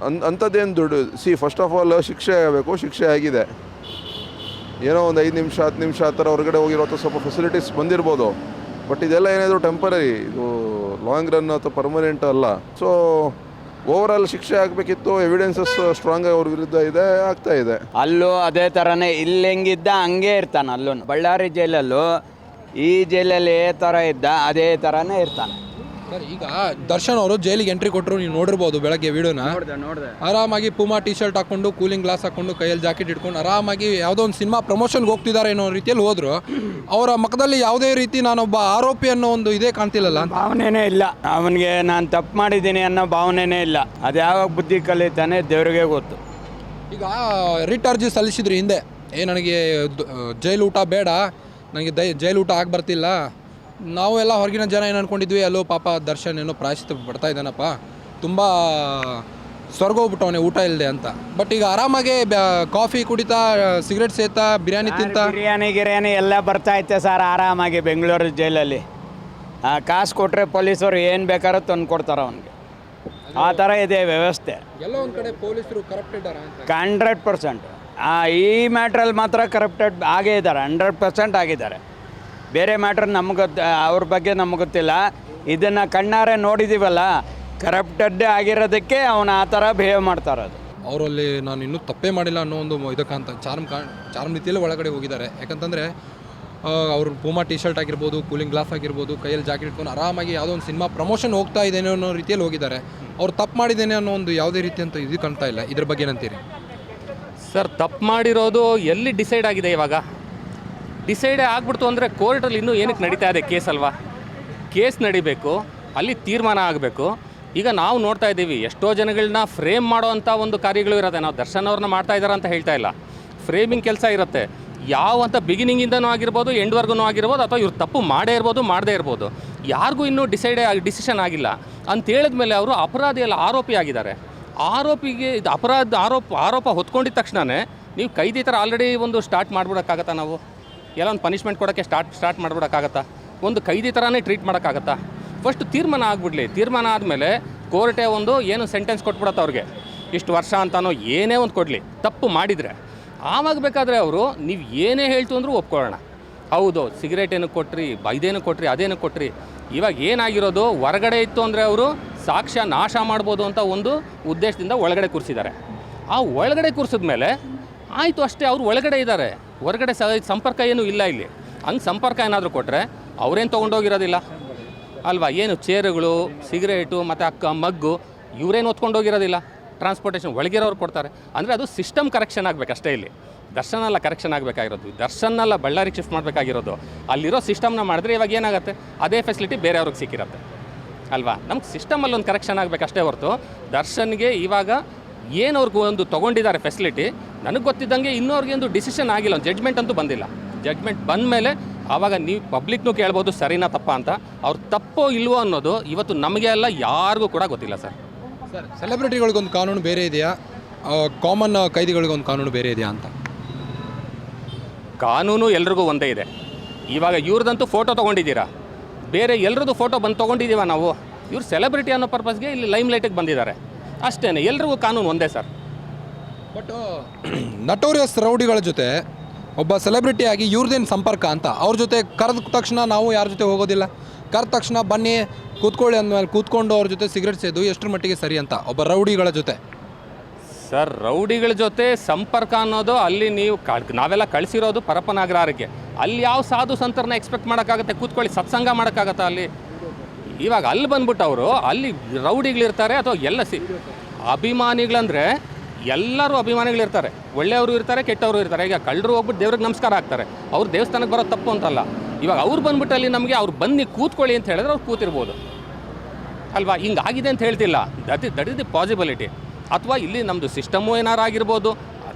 ಅನ್ ಅಂಥದ್ದೇನು ದುಡ್ಡು ಸಿ ಫಸ್ಟ್ ಆಫ್ ಆಲ್ ಶಿಕ್ಷೆ ಆಗಬೇಕು ಶಿಕ್ಷೆ ಆಗಿದೆ. ಏನೋ ಒಂದು ಐದು ನಿಮಿಷ ಹತ್ತು ನಿಮಿಷ ಆ ಥರ ಹೊರಗಡೆ ಹೋಗಿರೋ ಸ್ವಲ್ಪ ಫೆಸಿಲಿಟೀಸ್ ಬಂದಿರ್ಬೋದು. ಬಟ್ ಇದೆಲ್ಲ ಏನಾದರೂ ಟೆಂಪರರಿ ಇದು ಲಾಂಗ್ ರನ್ ಅಥವಾ ಪರ್ಮನೆಂಟ್ ಅಲ್ಲ. ಸೊ ಓವರ್ ಶಿಕ್ಷೆ ಆಗಬೇಕಿತ್ತು ಎವಿಡೆನ್ಸಸ್ ಸ್ಟ್ರಾಂಗ್ ಆಗಿ ಅವ್ರ ವಿರುದ್ಧ ಇದೆ ಆಗ್ತಾ ಇದೆ.
ಅಲ್ಲೂ ಅದೇ ಥರನೇ ಇಲ್ಲಿ ಹೆಂಗಿದ್ದ ಹಂಗೆ ಇರ್ತಾನೆ ಅಲ್ಲೂ ಬಳ್ಳಾರಿ ಜೈಲಲ್ಲೂ ಈ ಜೈಲಲ್ಲಿ ಏ ಥರ ಇದ್ದ ಅದೇ ಥರನೇ ಇರ್ತಾನೆ.
ಸರ್ ಈಗ ದರ್ಶನ್ ಅವರು ಜೈಲಿಗೆ ಎಂಟ್ರಿ ಕೊಟ್ಟರು ನೀವು ನೋಡಿರ್ಬೋದು ಬೆಳಗ್ಗೆ ವಿಡಿಯೋನ. ಆರಾಮಾಗಿ ಪೂಮಾ ಟಿ ಶರ್ಟ್ ಹಾಕೊಂಡು ಕೂಲಿಂಗ್ ಗ್ಲಾಸ್ ಹಾಕೊಂಡು ಕೈಯಲ್ಲಿ ಜಾಕೆಟ್ ಇಟ್ಕೊಂಡು ಆರಾಮಾಗಿ ಯಾವುದೋ ಒಂದು ಸಿನಿಮಾ ಪ್ರಮೋಷನ್ಗೆ ಹೋಗ್ತಿದ್ದಾರೆ ಅನ್ನೋ ರೀತಿಯಲ್ಲಿ ಹೋದ್ರು. ಅವರ ಮುಖದಲ್ಲಿ ಯಾವುದೇ ರೀತಿ ನಾನೊಬ್ಬ ಆರೋಪಿ ಅನ್ನೋ ಒಂದು ಇದೇ ಕಾಣ್ತಿಲ್ಲಲ್ಲ? ಅಂತ
ಭಾವನೆನೇ ಇಲ್ಲ. ಅವನಿಗೆ ನಾನು ತಪ್ಪು ಮಾಡಿದ್ದೀನಿ ಅನ್ನೋ ಭಾವನೆನೇ ಇಲ್ಲ. ಅದು ಯಾವಾಗ ಬುದ್ಧಿ ಕಲಿತಾನೆ ದೇವ್ರಿಗೆ ಗೊತ್ತು.
ಈಗ ರಿಟ್ ಅರ್ಜಿ ಸಲ್ಲಿಸಿದ್ರು ಹಿಂದೆ. ಏ ನನಗೆ ದ- ಜೈಲು ಊಟ ಬೇಡ. ನನಗೆ ದೈ ಜೈಲು ಊಟ ಆಗಿ ಬರ್ತಿಲ್ಲ. ನಾವು ಎಲ್ಲ ಹೊರಗಿನ ಜನ ಏನು ಅಂದ್ಕೊಂಡಿದ್ವಿ ಅಲ್ಲೋ ಪಾಪ ದರ್ಶನ್ ಏನೋ ಪ್ರಾಯಶ್ಚಿತ್ತ ಪಡ್ತಾ ಇದ್ದಾನಪ್ಪ. ತುಂಬ ಸ್ವರ್ಗ ಹೋಗ್ಬಿಟ್ಟವನೆ ಊಟ ಇಲ್ಲದೆ ಅಂತ. ಬಟ್ ಈಗ ಆರಾಮಾಗೆ ಕಾಫಿ ಕುಡಿತಾ ಸಿಗರೇಟ್ ಸೇತಾ ಬಿರಿಯಾನಿ ತಿಂತ.
ಬಿರಿಯಾನಿ ಗಿರಿಯಾನಿ ಎಲ್ಲ ಬರ್ತಾ ಐತೆ ಸರ್ ಆರಾಮಾಗಿ ಬೆಂಗಳೂರು ಜೈಲಲ್ಲಿ. ಕಾಸು ಕೊಟ್ಟರೆ ಪೊಲೀಸರು ಏನು ಬೇಕಾದ್ರೂ ತಂದು ಕೊಡ್ತಾರೆ ಅವನಿಗೆ. ಆ ಥರ ಇದೆ ವ್ಯವಸ್ಥೆ.
ಎಲ್ಲ ಒಂದು ಕಡೆ ಪೊಲೀಸರು ಕರಪ್ಟೆಡ್
ಹಂಡ್ರೆಡ್ ಪರ್ಸೆಂಟ್. ಈ ಮ್ಯಾಟ್ರಲ್ಲಿ ಮಾತ್ರ ಕರಪ್ಟೆಡ್ ಆಗೇ ಇದ್ದಾರೆ ಹಂಡ್ರೆಡ್ ಪರ್ಸೆಂಟ್ ಆಗಿದ್ದಾರೆ. ಬೇರೆ ಮ್ಯಾಟ್ರ್ ನಮ್ಗೆ ಅವ್ರ ಬಗ್ಗೆ ನಮ್ಗೆ ಗೊತ್ತಿಲ್ಲ. ಇದನ್ನು ಕಣ್ಣಾರೆ ನೋಡಿದ್ದೀವಲ್ಲ ಕರಪ್ಟೆಡ್ಡೇ ಆಗಿರೋದಕ್ಕೆ ಅವನು ಆ ಥರ ಬಿಹೇವ್ ಮಾಡ್ತಾರೆ ಅದು
ಅವರಲ್ಲಿ ನಾನು ಇನ್ನೂ ತಪ್ಪೇ ಮಾಡಿಲ್ಲ ಅನ್ನೋ ಒಂದು ಇದಕ್ಕಂತ ಚಾರ್ಮ್ ಕಾ, ಚಾರ್ಮ್ ರೀತಿಯಲ್ಲಿ ಒಳಗಡೆ ಹೋಗಿದ್ದಾರೆ. ಯಾಕಂತಂದರೆ ಅವರು ಪೂಮಾ ಟಿ ಶರ್ಟ್ ಆಗಿರ್ಬೋದು ಕೂಲಿಂಗ್ ಗ್ಲಾಸ್ ಆಗಿರ್ಬೋದು, ಕೈಯಲ್ಲಿ ಜಾಕೆಟ್ ಇಟ್ಕೊಂಡು ಆರಾಮಾಗಿ ಯಾವುದೋ ಒಂದು ಸಿನಿಮಾ ಪ್ರಮೋಷನ್ ಹೋಗ್ತಾ ಇದ್ದೇನೆ ಅನ್ನೋ ರೀತಿಯಲ್ಲಿ ಹೋಗಿದ್ದಾರೆ. ಅವ್ರು ತಪ್ಪು ಮಾಡಿದ್ದೇನೆ ಅನ್ನೋ ಒಂದು ಯಾವುದೇ ರೀತಿ ಅಂತ ಇದು ಕಾಣ್ತಾ ಇಲ್ಲ. ಇದ್ರ ಬಗ್ಗೆ ಏನಂತೀರಿ?
ಸರ್, ತಪ್ಪು ಮಾಡಿರೋದು ಎಲ್ಲಿ ಡಿಸೈಡ್ ಆಗಿದೆ ಇವಾಗ? ಡಿಸೈಡೇ ಆಗ್ಬಿಡ್ತು ಅಂದರೆ ಕೋರ್ಟಲ್ಲಿ ಇನ್ನೂ ಏನಕ್ಕೆ ನಡೀತಾ ಇದೆ ಕೇಸ್ ಅಲ್ವಾ? ಕೇಸ್ ನಡಿಬೇಕು, ಅಲ್ಲಿ ತೀರ್ಮಾನ ಆಗಬೇಕು. ಈಗ ನಾವು ನೋಡ್ತಾ ಇದ್ದೀವಿ, ಎಷ್ಟೋ ಜನಗಳನ್ನ ಫ್ರೇಮ್ ಮಾಡೋ ಅಂಥ ಒಂದು ಕಾರ್ಯಗಳು ಇರುತ್ತೆ. ನಾವು ದರ್ಶನ್ ಅವ್ರನ್ನ ಮಾಡ್ತಾ ಇದ್ದಾರೆ ಅಂತ ಹೇಳ್ತಾ ಇಲ್ಲ. ಫ್ರೇಮಿಂಗ್ ಕೆಲಸ ಇರುತ್ತೆ. ಯಾವ ಅಂತ ಬಿಗಿನಿಂಗಿಂದನೂ ಆಗಿರ್ಬೋದು ಎಂಡ್ವರೆಗೂ ಆಗಿರ್ಬೋದು, ಅಥವಾ ಇವ್ರು ತಪ್ಪು ಮಾಡೇ ಇರ್ಬೋದು, ಮಾಡದೇ ಇರ್ಬೋದು. ಯಾರಿಗೂ ಇನ್ನೂ ಡಿಸೈಡೇ ಆಗಿ ಡಿಸಿಷನ್ ಆಗಿಲ್ಲ. ಅಂತ ಹೇಳಿದ್ಮೇಲೆ ಅವರು ಅಪರಾಧಿ ಆರೋಪಿಯಾಗಿದ್ದಾರೆ. ಆರೋಪಿ ಆಗಿದ್ದಾರೆ ಆರೋಪಿಗೆ ಇದು ಅಪರಾಧ ಆರೋಪ ಆರೋಪ ಹೊತ್ಕೊಂಡಿದ್ದ ತಕ್ಷಣವೇ ನೀವು ಕೈದಿ ಥರ ಆಲ್ರೆಡಿ ಒಂದು ಸ್ಟಾರ್ಟ್ ಮಾಡ್ಬಿಡೋಕ್ಕಾಗತ್ತಾ ನಾವು? ಎಲ್ಲ ಒಂದು ಪನಿಷ್ಮೆಂಟ್ ಕೊಡೋಕ್ಕೆ ಸ್ಟಾರ್ಟ್ ಸ್ಟಾರ್ಟ್ ಮಾಡ್ಬಿಡೋಕ್ಕಾಗತ್ತಾ? ಒಂದು ಕೈದಿ ಥರನೇ ಟ್ರೀಟ್ ಮಾಡೋಕ್ಕಾಗತ್ತಾ? ಫಸ್ಟ್ ತೀರ್ಮಾನ ಆಗಿಬಿಡ್ಲಿ. ತೀರ್ಮಾನ ಆದಮೇಲೆ ಕೋರ್ಟೇ ಒಂದು ಏನು ಸೆಂಟೆನ್ಸ್ ಕೊಟ್ಬಿಡತ್ತೆ ಅವ್ರಿಗೆ? ಇಷ್ಟು ವರ್ಷ ಅಂತಾನೋ ಏನೇ ಒಂದು ಕೊಡಲಿ. ತಪ್ಪು ಮಾಡಿದರೆ. ಆವಾಗ ಬೇಕಾದರೆ ಅವರು ನೀವು ಏನೇ ಹೇಳ್ತು ಅಂದರೂ ಒಪ್ಕೊಳ್ಳೋಣ. ಹೌದು ಸಿಗರೇಟ್ ಏನಕ್ಕೆ ಕೊಟ್ರಿ ಇದೇನು ಕೊಟ್ರಿ ಅದೇನು ಕೊಟ್ರಿ? ಇವಾಗ ಏನಾಗಿರೋದು? ಹೊರಗಡೆ ಇತ್ತು ಅಂದರೆ ಅವರು ಸಾಕ್ಷ್ಯ ನಾಶ ಮಾಡ್ಬೋದು ಅಂತ ಒಂದು ಉದ್ದೇಶದಿಂದ ಒಳಗಡೆ ಕೂರಿಸಿದ್ದಾರೆ. ಆ ಒಳಗಡೆ ಕೂರಿಸಿದ ಮೇಲೆ ಆಯಿತು ಅಷ್ಟೇ, ಅವರು ಒಳಗಡೆ ಇದ್ದಾರೆ. ಹೊರಗಡೆ ಸಂಪರ್ಕ ಏನೂ ಇಲ್ಲ ಇಲ್ಲಿ. ಹಂಗೆ ಸಂಪರ್ಕ ಏನಾದರೂ ಕೊಟ್ಟರೆ ಅವರೇನು ತೊಗೊಂಡೋಗಿರೋದಿಲ್ಲ. ಅಲ್ವಾ? ಏನು ಚೇರುಗಳು, ಸಿಗರೇಟು, ಮತ್ತು ಅಕ್ಕ ಮಗ್ಗು, ಇವರೇನು ಹೊತ್ಕೊಂಡೋಗಿರೋದಿಲ್ಲ. ಟ್ರಾನ್ಸ್ಪೋರ್ಟೇಷನ್ ಒಳಗಿರೋರು ಕೊಡ್ತಾರೆ. ಅಂದರೆ ಅದು ಸಿಸ್ಟಮ್ ಕರೆಕ್ಷನ್ ಆಗಬೇಕಷ್ಟೇ ಇಲ್ಲಿ. ದರ್ಶನ ಅಲ್ಲ ಕರೆಕ್ಷನ್ ಆಗಬೇಕಾಗಿರೋದು. ದರ್ಶನೆಲ್ಲ ಬಳ್ಳಾರಿಗೆ ಶಿಫ್ಟ್ ಮಾಡಬೇಕಾಗಿರೋದು. ಅಲ್ಲಿರೋ ಸಿಸ್ಟಮ್ನ ಮಾಡಿದ್ರೆ ಇವಾಗ ಏನಾಗುತ್ತೆ? ಅದೇ ಫೆಸಿಲಿಟಿ ಬೇರೆಯವ್ರಿಗೆ ಸಿಕ್ಕಿರುತ್ತೆ. ಅಲ್ವಾ? ನಮ್ಗೆ ಸಿಸ್ಟಮಲ್ಲಿ ಒಂದು ಕರೆಕ್ಷನ್ ಆಗಬೇಕಷ್ಟೇ ಹೊರತು, ದರ್ಶನ್ಗೆ ಇವಾಗ ಏನು ಅವ್ರಿಗೆ ಒಂದು ತೊಗೊಂಡಿದ್ದಾರೆ ಫೆಸಿಲಿಟಿ ನನಗೆ ಗೊತ್ತಿದ್ದಂಗೆ ಇನ್ನೋರಿಗೆ ಒಂದು ಡಿಸಿಷನ್ ಆಗಿಲ್ಲ, ಒಂದು ಜಡ್ಜ್ಮೆಂಟ್ ಅಂತೂ ಬಂದಿಲ್ಲ. ಜಡ್ಜ್ಮೆಂಟ್ ಬಂದ ಮೇಲೆ ಆವಾಗ ನೀವು ಪಬ್ಲಿಕ್ನೂ ಕೇಳ್ಬೋದು ಸರಿನಾ ತಪ್ಪಾ ಅಂತ. ಅವ್ರು ತಪ್ಪೋ ಇಲ್ವೋ ಅನ್ನೋದು ಇವತ್ತು ನಮಗೆ ಅಲ್ಲ, ಯಾರಿಗೂ ಕೂಡ ಗೊತ್ತಿಲ್ಲ ಸರ್.
ಸರ್ ಸೆಲೆಬ್ರಿಟಿಗಳಿಗೊಂದು ಕಾನೂನು ಬೇರೆ ಇದೆಯಾ? ಕಾಮನ್ ಕೈದಿಗಳಿಗೊಂದು ಕಾನೂನು ಬೇರೆ ಇದೆಯಾ ಅಂತ?
ಕಾನೂನು ಎಲ್ರಿಗೂ ಒಂದೇ ಇದೆ. ಇವಾಗ ಇವ್ರದ್ದಂತೂ ಫೋಟೋ ತೊಗೊಂಡಿದ್ದೀರಾ? ಬೇರೆ ಎಲ್ರದ್ದು ಫೋಟೋ ಬಂದು ತೊಗೊಂಡಿದ್ದೀವ ನಾವು? ಇವ್ರು ಸೆಲೆಬ್ರಿಟಿ ಅನ್ನೋ ಪರ್ಪಸ್ಗೆ ಇಲ್ಲಿ ಲೈಮ್ ಲೈಟಿಗೆ ಬಂದಿದ್ದಾರೆ. ಅಷ್ಟೇ ಎಲ್ರಿಗೂ ಕಾನೂನು ಒಂದೇ ಸರ್.
ಬಟ್ ನಟೋರಿಯಸ್ ರೌಡಿಗಳ ಜೊತೆ ಒಬ್ಬ ಸೆಲೆಬ್ರಿಟಿ ಆಗಿ ಇವ್ರದ್ದೇನು ಸಂಪರ್ಕ ಅಂತ ಅವ್ರ ಜೊತೆ ಕರೆದ ತಕ್ಷಣ ನಾವು ಯಾರ ಜೊತೆ ಹೋಗೋದಿಲ್ಲ. ಕರೆದ ತಕ್ಷಣ ಬನ್ನಿ, ಕೂತ್ಕೊಳ್ಳಿ ಅಂದಮೇಲೆ ಕೂತ್ಕೊಂಡು ಅವ್ರ ಜೊತೆ ಸಿಗರೇಟ್ ಸೇದು ಎಷ್ಟರ ಮಟ್ಟಿಗೆ ಸರಿ ಅಂತ ಒಬ್ಬ ರೌಡಿಗಳ ಜೊತೆ.
ಸರ್, ರೌಡಿಗಳ ಜೊತೆ ಸಂಪರ್ಕ ಅನ್ನೋದು ಅಲ್ಲಿ ನೀವು ನಾವೆಲ್ಲ ಕಳಿಸಿರೋದು ಪರಪನಾಗ್ರಹಾರಕ್ಕೆ ಅಲ್ಲಿ ಯಾವ ಸಾಧು ಸಂತರನ್ನ ಎಕ್ಸ್ಪೆಕ್ಟ್ ಮಾಡೋಕ್ಕಾಗತ್ತೆ? ಕೂತ್ಕೊಳ್ಳಿ, ಸತ್ಸಂಗ ಮಾಡೋಕ್ಕಾಗತ್ತ ಅಲ್ಲಿ? ಇವಾಗ ಅಲ್ಲಿ ಬಂದ್ಬಿಟ್ಟು ಅವರು ಅಲ್ಲಿ ರೌಡಿಗಳಿರ್ತಾರೆ ಅಥವಾ ಎಲ್ಲ ಸಿ, ಅಭಿಮಾನಿಗಳಂದರೆ ಎಲ್ಲರೂ ಅಭಿಮಾನಿಗಳಿರ್ತಾರೆ. ಒಳ್ಳೆಯವರು ಇರ್ತಾರೆ, ಕೆಟ್ಟವರು ಇರ್ತಾರೆ. ಈಗ ಕಳ್ಳರು ಹೋಗ್ಬಿಟ್ಟು ದೇವ್ರಿಗೆ ನಮಸ್ಕಾರ ಹಾಕ್ತಾರೆ. ಅವ್ರು ದೇವಸ್ಥಾನಕ್ಕೆ ಬರೋದು ತಪ್ಪು ಅಂತಲ್ಲ. ಇವಾಗ ಅವ್ರು ಬಂದ್ಬಿಟ್ಟು ಅಲ್ಲಿ ನಮಗೆ ಅವ್ರು ಬನ್ನಿ ಕೂತ್ಕೊಳ್ಳಿ ಅಂತ ಹೇಳಿದ್ರೆ ಅವ್ರು ಕೂತಿರ್ಬೋದು. ಅಲ್ವಾ? ಹಿಂಗಾಗಿದೆ ಅಂತ ಹೇಳ್ತಿಲ್ಲ. That is that is the possibility. ಅಥವಾ ಇಲ್ಲಿ ನಮ್ಮದು ಸಿಸ್ಟಮು ಏನಾರು ಆಗಿರ್ಬೋದು,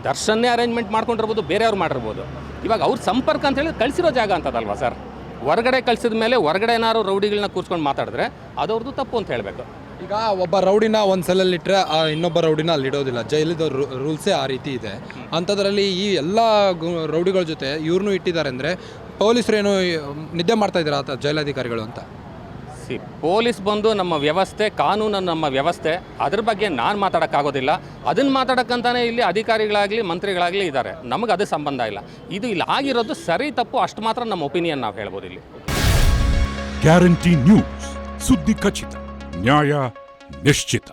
ದರ್ಶನ್ನೇ ಅರೇಂಜ್ಮೆಂಟ್ ಮಾಡ್ಕೊಂಡಿರ್ಬೋದು, ಬೇರೆಯವ್ರು ಮಾಡಿರ್ಬೋದು. ಇವಾಗ ಅವ್ರ ಸಂಪರ್ಕ ಅಂತ ಹೇಳಿ ಕಳಿಸಿರೋ ಜಾಗ ಅಂತದಲ್ವಾ ಸರ್? ಹೊರಗಡೆ ಕಳಿಸಿದ ಮೇಲೆ ಹೊರಗಡೆ ಏನಾದ್ರು ರೌಡಿಗಳನ್ನ ಕೂರ್ಸ್ಕೊಂಡು ಮಾತಾಡಿದ್ರೆ ಅದವ್ರದ್ದು ತಪ್ಪು ಅಂತ ಹೇಳಬೇಕು.
ಈಗ ಒಬ್ಬ ರೌಡಿನ ಒಂದು ಸಲಲ್ಲಿಟ್ಟರೆ ಆ ಇನ್ನೊಬ್ಬ ರೌಡಿನ ಅಲ್ಲಿ ಇಡೋದಿಲ್ಲ. ಜೈಲಿದ ರೂಲ್ಸೇ ಆ ರೀತಿ ಇದೆ. ಅಂಥದ್ರಲ್ಲಿ ಈ ಎಲ್ಲ ರೌಡಿಗಳ ಜೊತೆ ಇವ್ರನ್ನೂ ಇಟ್ಟಿದ್ದಾರೆ ಅಂದರೆ ಪೊಲೀಸರೇನು ನಿದ್ದೆ ಮಾಡ್ತಾ ಇದ್ದಾರೆ ಆತ ಜೈಲಾಧಿಕಾರಿಗಳು ಅಂತ?
ಸಿ ಪೊಲೀಸ್ ಬಂದು ನಮ್ಮ ವ್ಯವಸ್ಥೆ ಕಾನೂನು ನಮ್ಮ ವ್ಯವಸ್ಥೆ, ಅದ್ರ ಬಗ್ಗೆ ನಾನು ಮಾತಾಡೋಕ್ಕಾಗೋದಿಲ್ಲ. ಅದನ್ನು ಮಾತಾಡೋಕ್ಕಂತಾನೆ ಇಲ್ಲಿ ಅಧಿಕಾರಿಗಳಾಗಲಿ, ಮಂತ್ರಿಗಳಾಗಲಿ ಇದ್ದಾರೆ ನಮಗೆ ಅದು ಸಂಬಂಧ ಇಲ್ಲ. ಇದು ಇಲ್ಲಿ ಆಗಿರೋದು ಸರಿ, ತಪ್ಪು, ಅಷ್ಟು ಮಾತ್ರ ನಮ್ಮ ಒಪಿನಿಯನ್ ನಾವು ಹೇಳ್ಬೋದು ಇಲ್ಲಿ.
Guarantee news. ಸುದ್ದಿ ಖಚಿತ. ನ್ಯಾಯ ನಿಶ್ಚಿತ.